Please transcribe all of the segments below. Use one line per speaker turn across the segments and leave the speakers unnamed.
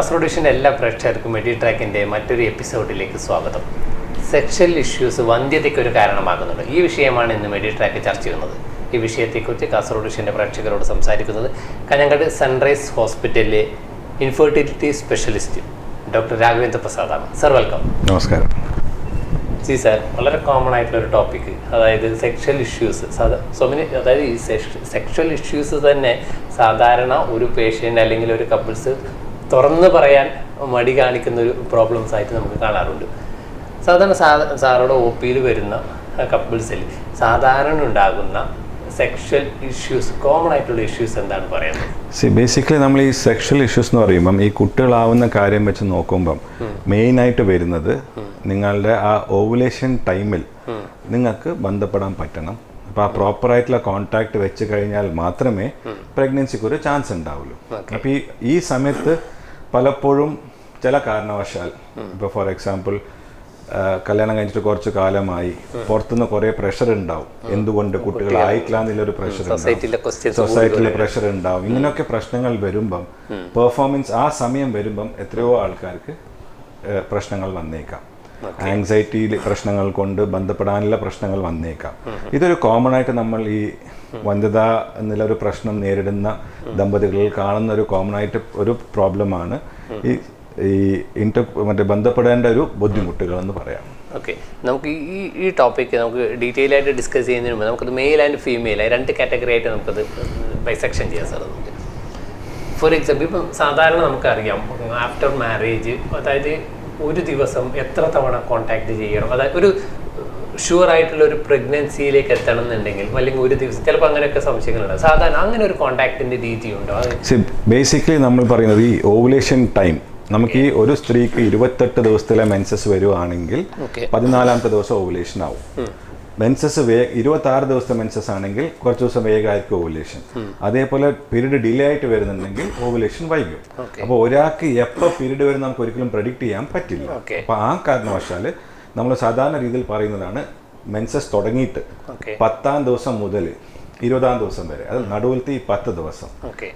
കാസർഗോഡ് എല്ലാ പ്രേക്ഷകർക്കും മെഡി ട്രാക്കിന്റെ മറ്റൊരു എപ്പിസോഡിലേക്ക് സ്വാഗതം. സെക്ഷൽ ഇഷ്യൂസ് വന്ധ്യതയ്ക്ക് ഒരു കാരണമാകുന്നുണ്ട്. ഈ വിഷയമാണ് ഇന്ന് മെഡി ട്രാക്ക് ചർച്ച ചെയ്യുന്നത്. ഈ വിഷയത്തെക്കുറിച്ച് കാസർഗോഡ് പ്രേക്ഷകരോട് സംസാരിക്കുന്നത് കഞ്ഞങ്ങാട് സൺറൈസ് ഹോസ്പിറ്റലിലെ ഇൻഫെർട്ടിലിറ്റി സ്പെഷ്യലിസ്റ്റ് ഡോക്ടർ രാഘവേന്ദ്ര പ്രസാദാണ് സർ വെൽക്കം.
നമസ്കാരം.
ജി സാർ വളരെ കോമൺ ആയിട്ടുള്ള ഒരു ടോപ്പിക് അതായത് സെക്ഷൽ ഇഷ്യൂസ് സാധാ സോ മെനി അതായത് ഈ സെക്ഷൽ ഇഷ്യൂസ് തന്നെ സാധാരണ ഒരു പേഷ്യന്റ് അല്ലെങ്കിൽ ഒരു കപ്പിൾസ് തുറന്ന് പറയാൻ മടി കാണിക്കുന്ന ഒരു പ്രോബ്ലംസ് ആയിട്ട് നമുക്ക് കാണാറുണ്ട്. സാധാരണ സാ സാറുടെ ഒ പിയിൽ വരുന്ന കപ്പിൾസിൽ സാധാരണ ഉണ്ടാകുന്ന സെക്ഷൽ ഇഷ്യൂസ് കോമൺ ആയിട്ടുള്ള ഇഷ്യൂസ് എന്താണ് പറയുന്നത്?
സി ബേസിക്കലി നമ്മൾ ഈ സെക്ഷൽ ഇഷ്യൂസ് എന്ന് പറയുമ്പം ഈ കുട്ടികളാവുന്ന കാര്യം വെച്ച് നോക്കുമ്പം മെയിനായിട്ട് വരുന്നത് നിങ്ങളുടെ ആ ഓവുലേഷൻ ടൈമിൽ നിങ്ങൾക്ക് ബന്ധപ്പെടാൻ പറ്റണം. അപ്പോൾ ആ പ്രോപ്പറായിട്ടുള്ള കോണ്ടാക്ട് വെച്ച് കഴിഞ്ഞാൽ മാത്രമേ പ്രഗ്നൻസിക്ക് ഒരു ചാൻസ് ഉണ്ടാവുള്ളൂ. അപ്പോൾ ഈ ഈ സമയത്ത് പലപ്പോഴും ചില കാരണവശാൽ ഇപ്പോൾ ഫോർ എക്സാമ്പിൾ കല്യാണം കഴിഞ്ഞിട്ട് കുറച്ച് കാലമായി പുറത്തുനിന്ന് കുറേ പ്രഷർ ഉണ്ടാവും. എന്തുകൊണ്ട് കുട്ടികൾ ആയിട്ടില്ല എന്നുള്ളൊരു പ്രഷർ
സൊസൈറ്റിയിലെ
പ്രഷർ ഉണ്ടാവും. ഇങ്ങനെയൊക്കെ പ്രശ്നങ്ങൾ വരുമ്പം പെർഫോമൻസ് ആ സമയം വരുമ്പം എത്രയോ ആൾക്കാർക്ക് പ്രശ്നങ്ങൾ വന്നേക്കാം. ആങ്സൈറ്റി പ്രശ്നങ്ങൾ കൊണ്ട് ബന്ധപ്പെടാനുള്ള പ്രശ്നങ്ങൾ വന്നേക്കാം. ഇതൊരു കോമൺ ആയിട്ട് നമ്മൾ ഈ വന്ധ്യത എന്നുള്ള ഒരു പ്രശ്നം നേരിടുന്ന ദമ്പതികളിൽ കാണുന്ന ഒരു കോമൺ ആയിട്ട് ഒരു പ്രോബ്ലമാണ് ഈ ഈ ഇന്റർ മറ്റേ ബന്ധപ്പെടേണ്ട ഒരു ബുദ്ധിമുട്ടുകൾ എന്ന് പറയാം.
ഓക്കെ നമുക്ക് ഈ- ഈ ഈ ടോപ്പിക്ക് നമുക്ക് ഡീറ്റെയിൽ ആയിട്ട് ഡിസ്കസ് ചെയ്യുന്നതിന് മുമ്പ് നമുക്കത് മെയിൽ ആൻഡ് ഫീമെയിൽ രണ്ട് കാറ്റഗറി ആയിട്ട് നമുക്കത് ബൈസെക്ഷൻ ചെയ്യാം സാർ നമുക്ക്. ഫോർ എക്സാമ്പിൾ ഇപ്പം സാധാരണ നമുക്കറിയാം ആഫ്റ്റർ മാരേജ് അതായത് ഒരു ദിവസം എത്ര തവണ കോണ്ടാക്ട് ചെയ്യണം? അതായത് ഒരു ഷുവർ ആയിട്ടുള്ള ഒരു പ്രഗ്നൻസിയിലേക്ക് എത്തണം എന്നുണ്ടെങ്കിൽ അല്ലെങ്കിൽ ഒരു ദിവസം ചിലപ്പോൾ അങ്ങനെയൊക്കെ സംശയങ്ങളുണ്ട്. സാധാരണ അങ്ങനെ ഒരു കോണ്ടാക്ടിന്റെ രീതി ഉണ്ടോ
സി ബേസിക്കലി നമ്മൾ പറയുന്നത് ഈ ഓവുലേഷൻ ടൈം നമുക്ക് ഈ ഒരു സ്ത്രീക്ക് ഇരുപത്തെട്ട് ദിവസത്തിലെ മെൻസസ് വരുവാണെങ്കിൽ
Okay.
പതിനാലാമത്തെ ദിവസം ഓവുലേഷൻ ആവും. മെൻസസ് വേ ഇരുപത്തി ആറ് ദിവസത്തെ മെൻസസ് ആണെങ്കിൽ കുറച്ച് ദിവസം വേഗമായിരിക്കും ഓവുലേഷൻ അതേപോലെ പീരീഡ് ഡിലേ ആയിട്ട് വരുന്നുണ്ടെങ്കിൽ ഓവുലേഷൻ വൈകും. അപ്പോൾ ഒരാൾക്ക് എപ്പോൾ പീരീഡ് വരും നമുക്ക് ഒരിക്കലും പ്രഡിക്റ്റ് ചെയ്യാൻ പറ്റില്ല. അപ്പോൾ ആ കാരണവശാൽ നമ്മൾ സാധാരണ രീതിയിൽ പറയുന്നതാണ് മെൻസസ് തുടങ്ങിയിട്ട് പത്താം ദിവസം മുതൽ ഇരുപതാം ദിവസം വരെ. അത് നടുവിലത്തെ ഈ പത്ത് ദിവസം.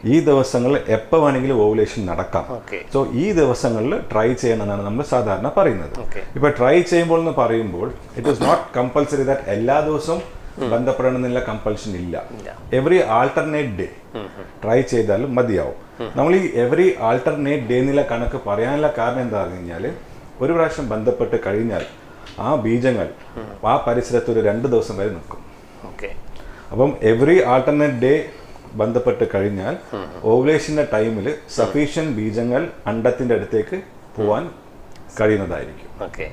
ഈ ദിവസങ്ങളിൽ എപ്പോൾ വേണമെങ്കിലും ഓവുലേഷൻ നടക്കാം. സോ ഈ ദിവസങ്ങളിൽ ട്രൈ ചെയ്യണമെന്നാണ് നമ്മൾ സാധാരണ പറയുന്നത്. ഇപ്പൊ ട്രൈ ചെയ്യുമ്പോൾ എന്ന് പറയുമ്പോൾ it is not compulsory that എല്ലാ ദിവസവും ബന്ധപ്പെടണമെന്നുള്ള കമ്പൽഷൻ ഇല്ല.
ഇല്ല.
എവറി ആൾട്ടർനേറ്റ് ഡേ ട്രൈ ചെയ്താലും മതിയാവും. നമ്മൾ ഈ എവറി ആൾട്ടർനേറ്റ് ഡേ എന്നുള്ള കണക്ക് പറയാനുള്ള കാരണം എന്താ പറഞ്ഞു കഴിഞ്ഞാൽ ഒരു പ്രാവശ്യം ബന്ധപ്പെട്ട് കഴിഞ്ഞാൽ ആ ബീജങ്ങൾ ആ പരിസരത്ത് ഒരു രണ്ട് ദിവസം വരെ നിൽക്കും.
ഓക്കെ.
അപ്പം എവറി ആൾട്ടർനേറ്റ് ഡേ ബന്ധപ്പെട്ട് കഴിഞ്ഞാൽ ഓവുലേഷന്റെ ടൈമിൽ സഫീഷ്യൻ ബീജങ്ങൾ അണ്ടത്തിന്റെ അടുത്തേക്ക് പോവാൻ കഴിയുന്നതായിരിക്കും.
ഓക്കെ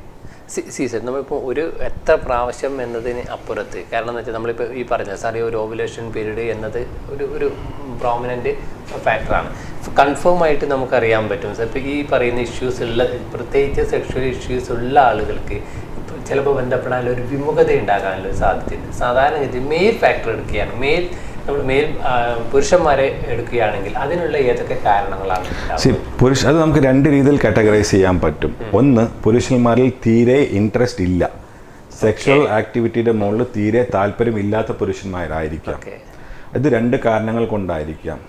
സീസൺ നമ്മളിപ്പോൾ ഒരു എത്ര പ്രാവശ്യം എന്നതിന് അപ്പുറത്ത്? കാരണം എന്ന് വെച്ചാൽ നമ്മളിപ്പോൾ ഈ പറഞ്ഞ സാറി ഒരു ഓവുലേഷൻ പീരീഡ് എന്നത് ഒരു ഒരു പ്രോമിനന്റ് ഫാക്ടറാണ് കൺഫേം ആയിട്ട് നമുക്കറിയാൻ പറ്റും. സാർ ഇപ്പോൾ ഈ പറയുന്ന ഇഷ്യൂസ് ഉള്ള പ്രത്യേകിച്ച് സെക്ഷൽ ഇഷ്യൂസ് ഉള്ള ആളുകൾക്ക് ചിലപ്പോൾ ബന്ധപ്പെടാൻ ഒരു വിമുഖത ഉണ്ടാകാനുള്ള സാധ്യതയുണ്ട്. സാധ്യതയുണ്ട് സാധാരണഗതി മെയിൽ ഫാക്ടർ എടുക്കുകയാണ്. മെയിൽ നമ്മൾ മെയിൽ പുരുഷന്മാരെ എടുക്കുകയാണെങ്കിൽ അതിനുള്ള ഏതൊക്കെ കാരണങ്ങളാണ്
സി പുരുഷ അത് നമുക്ക് രണ്ട് രീതിയിൽ കാറ്റഗറൈസ് ചെയ്യാൻ പറ്റും. ഒന്ന് പുരുഷന്മാരിൽ തീരെ ഇൻട്രസ്റ്റ് ഇല്ല. സെക്ഷൽ ആക്ടിവിറ്റിയുടെ മുകളിൽ തീരെ താല്പര്യം ഇല്ലാത്ത
പുരുഷന്മാരായിരിക്കാം.
ഇത് രണ്ട് കാരണങ്ങൾ കൊണ്ടായിരിക്കാം.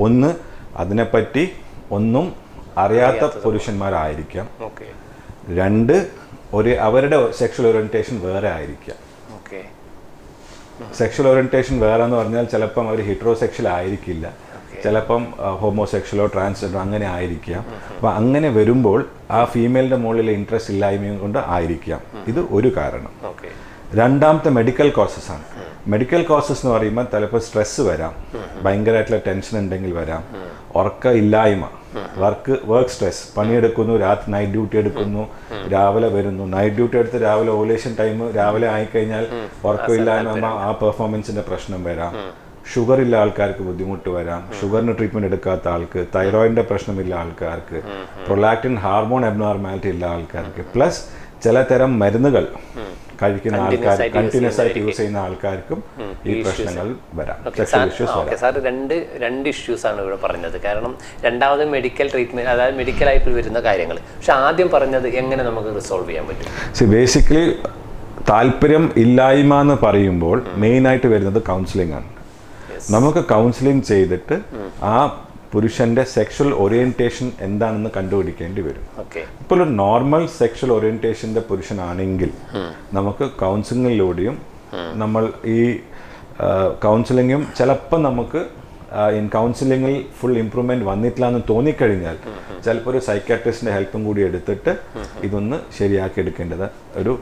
ഒന്ന് അതിനെപ്പറ്റി ഒന്നും അറിയാത്ത പുരുഷന്മാരായിരിക്കാം. രണ്ട് ഒരു അവരുടെ സെക്ഷൽ ഓറിയന്റേഷൻ വേറെ ആയിരിക്കാം.
ഓക്കെ.
സെക്ഷൽ ഓറിയന്റേഷൻ വേറെ എന്ന് പറഞ്ഞാൽ ചിലപ്പം അവർ ഹിട്രോസെക്ഷൽ ആയിരിക്കില്ല. ചിലപ്പം ഹോമോസെക്ഷലോ ട്രാൻസ്ജെൻഡറോ അങ്ങനെ ആയിരിക്കാം. അപ്പം അങ്ങനെ വരുമ്പോൾ ആ ഫീമെയിലിന്റെ മുകളിൽ ഇൻട്രസ്റ്റ് ഇല്ലായ്മയും കൊണ്ട് ആയിരിക്കാം. ഇത് ഒരു കാരണം. രണ്ടാമത്തെ മെഡിക്കൽ കോസസ് ആണ്. മെഡിക്കൽ കോസസ് എന്ന് പറയുമ്പോൾ ചിലപ്പോൾ സ്ട്രെസ് വരാം. ഭയങ്കരമായിട്ടുള്ള ടെൻഷൻ ഉണ്ടെങ്കിൽ വരാം. ഉറക്ക ഇല്ലായ്മ. വർക്ക് വർക്ക് സ്ട്രെസ് പണിയെടുക്കുന്നു രാത്രി നൈറ്റ് ഡ്യൂട്ടി എടുക്കുന്നു രാവിലെ വരുന്നു. നൈറ്റ് ഡ്യൂട്ടി എടുത്ത് രാവിലെ ഓലേഷൻ ടൈം രാവിലെ ആയിക്കഴിഞ്ഞാൽ ഉറക്കമില്ലായ്മ ആ പെർഫോമൻസിന്റെ പ്രശ്നം വരാം. ഷുഗർ ഇല്ല ആൾക്കാർക്ക് ബുദ്ധിമുട്ട് വരാം. ഷുഗറിന് ട്രീറ്റ്മെന്റ് എടുക്കാത്ത ആൾക്ക് തൈറോയിഡിന്റെ പ്രശ്നമില്ല ആൾക്കാർക്ക് പ്രൊലാക്റ്റിൻ ഹാർമോൺ അബ്നോർമാലിറ്റി ഇല്ല ആൾക്കാർക്ക്. പ്ലസ് ചില തരം മരുന്നുകൾ കഴിക്കുന്ന ആൾക്കാർ കണ്ടിന്യൂസ് ആയിട്ട് യൂസ് ചെയ്യുന്ന ആൾക്കാർക്കും ഈ പ്രശ്നങ്ങൾ വരാം.
സാർ രണ്ട് രണ്ട് ഇഷ്യൂസ് ആണ് ഇവിടെ പറഞ്ഞത്. കാരണം രണ്ടാമത് മെഡിക്കൽ ട്രീറ്റ്മെന്റ് അതായത് മെഡിക്കലായിട്ട് വരുന്ന കാര്യങ്ങൾ. പക്ഷെ ആദ്യം പറഞ്ഞത് എങ്ങനെ നമുക്ക് റിസോൾവ് ചെയ്യാൻ പറ്റും?
സി ബേസിക്കലി താല്പര്യം ഇല്ലായ്മ എന്ന് പറയുമ്പോൾ മെയിൻ ആയിട്ട് വരുന്നത് കൗൺസിലിംഗ് ആണ്. നമുക്ക് കൗൺസിലിംഗ് ചെയ്തിട്ട് ആ പുരുഷന്റെ സെക്ഷൽ ഓറിയന്റേഷൻ എന്താണെന്ന് കണ്ടുപിടിക്കേണ്ടി വരും. ഇപ്പോൾ ഒരു നോർമൽ സെക്ഷൽ ഓറിയന്റേഷന്റെ പുരുഷനാണെങ്കിൽ നമുക്ക് കൗൺസിലിങ്ങിലൂടെയും നമ്മൾ ഈ കൗൺസിലിങ്ങും ചിലപ്പോൾ നമുക്ക് ഇൻ കൗൺസിലിങ്ങിൽ ഫുൾ ഇംപ്രൂവ്മെന്റ് വന്നിട്ടില്ല എന്ന് തോന്നിക്കഴിഞ്ഞാൽ ചിലപ്പോൾ ഒരു സൈക്കാട്രിസ്റ്റിന്റെ ഹെൽപ്പും കൂടി എടുത്തിട്ട് ഇതൊന്ന് ശരിയാക്കി എടുക്കേണ്ടത് ഒരു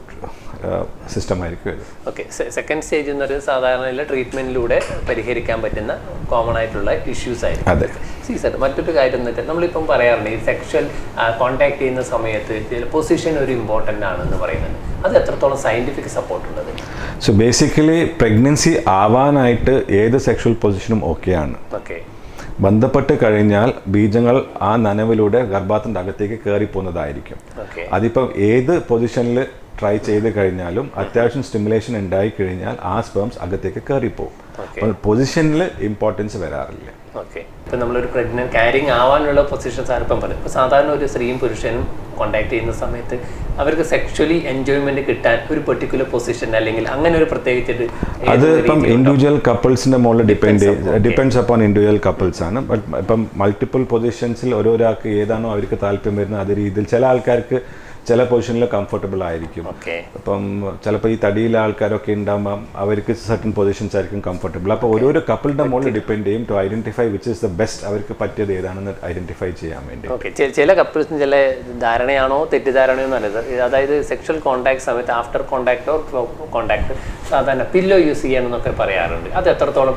സിസ്റ്റം ആയിരിക്കും ഇത്.
ഓക്കെ സെക്കൻഡ് സ്റ്റേജ് എന്ന് പറയുന്നത് സാധാരണ ട്രീറ്റ്മെന്റിലൂടെ പരിഹരിക്കാൻ പറ്റുന്ന കോമൺ ആയിട്ടുള്ള ഇഷ്യൂസ് ആയിരിക്കും.
അതെ.
സി സർ മറ്റൊരു കാര്യം എന്ന് വെച്ചാൽ നമ്മളിപ്പം പറയാറുണ്ട് ഈ സെക്ഷൽ കോൺടാക്ട് ചെയ്യുന്ന സമയത്ത് പൊസിഷൻ ഒരു ഇമ്പോർട്ടന്റ് ആണെന്ന് പറയുന്നത് അത് എത്രത്തോളം സയന്റിഫിക് സപ്പോർട്ട് ഉള്ളത്?
സോ ബേസിക്കലി പ്രഗ്നൻസി ആവാനായിട്ട് ഏത് സെക്ഷൽ പൊസിഷനും ഓക്കെയാണ്
ഓക്കെ
ബന്ധപ്പെട്ട് കഴിഞ്ഞാൽ ബീജങ്ങൾ ആ നനവിലൂടെ ഗർഭാത്തിന്റെ അകത്തേക്ക് കയറിപ്പോകുന്നതായിരിക്കും
പോകുന്നതായിരിക്കും
അതിപ്പം ഏത് പൊസിഷനിൽ ട്രൈ ചെയ്ത് കഴിഞ്ഞാലും അത്യാവശ്യം സ്റ്റിമുലേഷൻ ഉണ്ടായി കഴിഞ്ഞാൽ ആ സ്പേംസ് അകത്തേക്ക് കയറിപ്പോവും
Okay.
അപ്പോൾ പൊസിഷനിൽ ഇമ്പോർട്ടൻസ് വരാറില്ല.
ഓക്കെ ഇപ്പം നമ്മളൊരു പ്രഗ്നന്റ് ക്യാരിങ് ആവാനുള്ള പൊസിഷൻസ് ആണ് ഇപ്പം പറയും. ഇപ്പോൾ സാധാരണ ഒരു സ്ത്രീയും പുരുഷനും കോണ്ടാക്ട് ചെയ്യുന്ന സമയത്ത് അവർക്ക് സെക്ഷലി എൻജോയ്മെന്റ് കിട്ടാൻ ഒരു പെർട്ടിക്കുലർ പൊസിഷൻ അല്ലെങ്കിൽ അങ്ങനെ ഒരു പ്രത്യേകിച്ചിട്ട്
അത് ഇപ്പം ഇൻഡിവിജ്വൽ കപ്പിൾസിന്റെ മുകളിൽ
depend
depends upon individual couples ആണ്. ബട്ട് ഇപ്പം മൾട്ടിപ്പിൾ പൊസിഷൻസിൽ ഓരോരാൾക്ക് ഏതാണോ അവർക്ക് താല്പര്യം വരുന്നത് അതേ രീതിയിൽ ചില ആൾക്കാർക്ക് ചില പൊസിഷനിൽ കംഫർട്ടബിൾ ആയിരിക്കും. അപ്പം ചിലപ്പോൾ ഈ തടിയിലെ ആൾക്കാരൊക്കെ ഉണ്ടാകുമ്പം അവർക്ക് സർട്ടൻ പൊസിഷൻസ് ആയിരിക്കും കംഫർട്ടബിൾ അപ്പോൾ ഓരോരോ കപ്പിളിന്റെ മുകളിൽ ഡിപ്പെൻഡ് ചെയ്യും to identify which is the best അവർക്ക് പറ്റിയത് ഏതാണെന്ന് ഐഡന്റിഫൈ ചെയ്യാൻ വേണ്ടി.
ചില കപ്പിൾസിന് ചില ധാരണയാണോ തെറ്റിദ്ധാരണയോ എന്നല്ല. അതായത് സെക്ഷൽ കോണ്ടാക്ട് സമയത്ത് ആഫ്റ്റർ കോണ്ടാക്ട് ഓർ കോണ്ടാക്ട് സാധാരണ പില്ലോ യൂസ് ചെയ്യണമെന്നൊക്കെ പറയാറുണ്ട്. അത് എത്രത്തോളം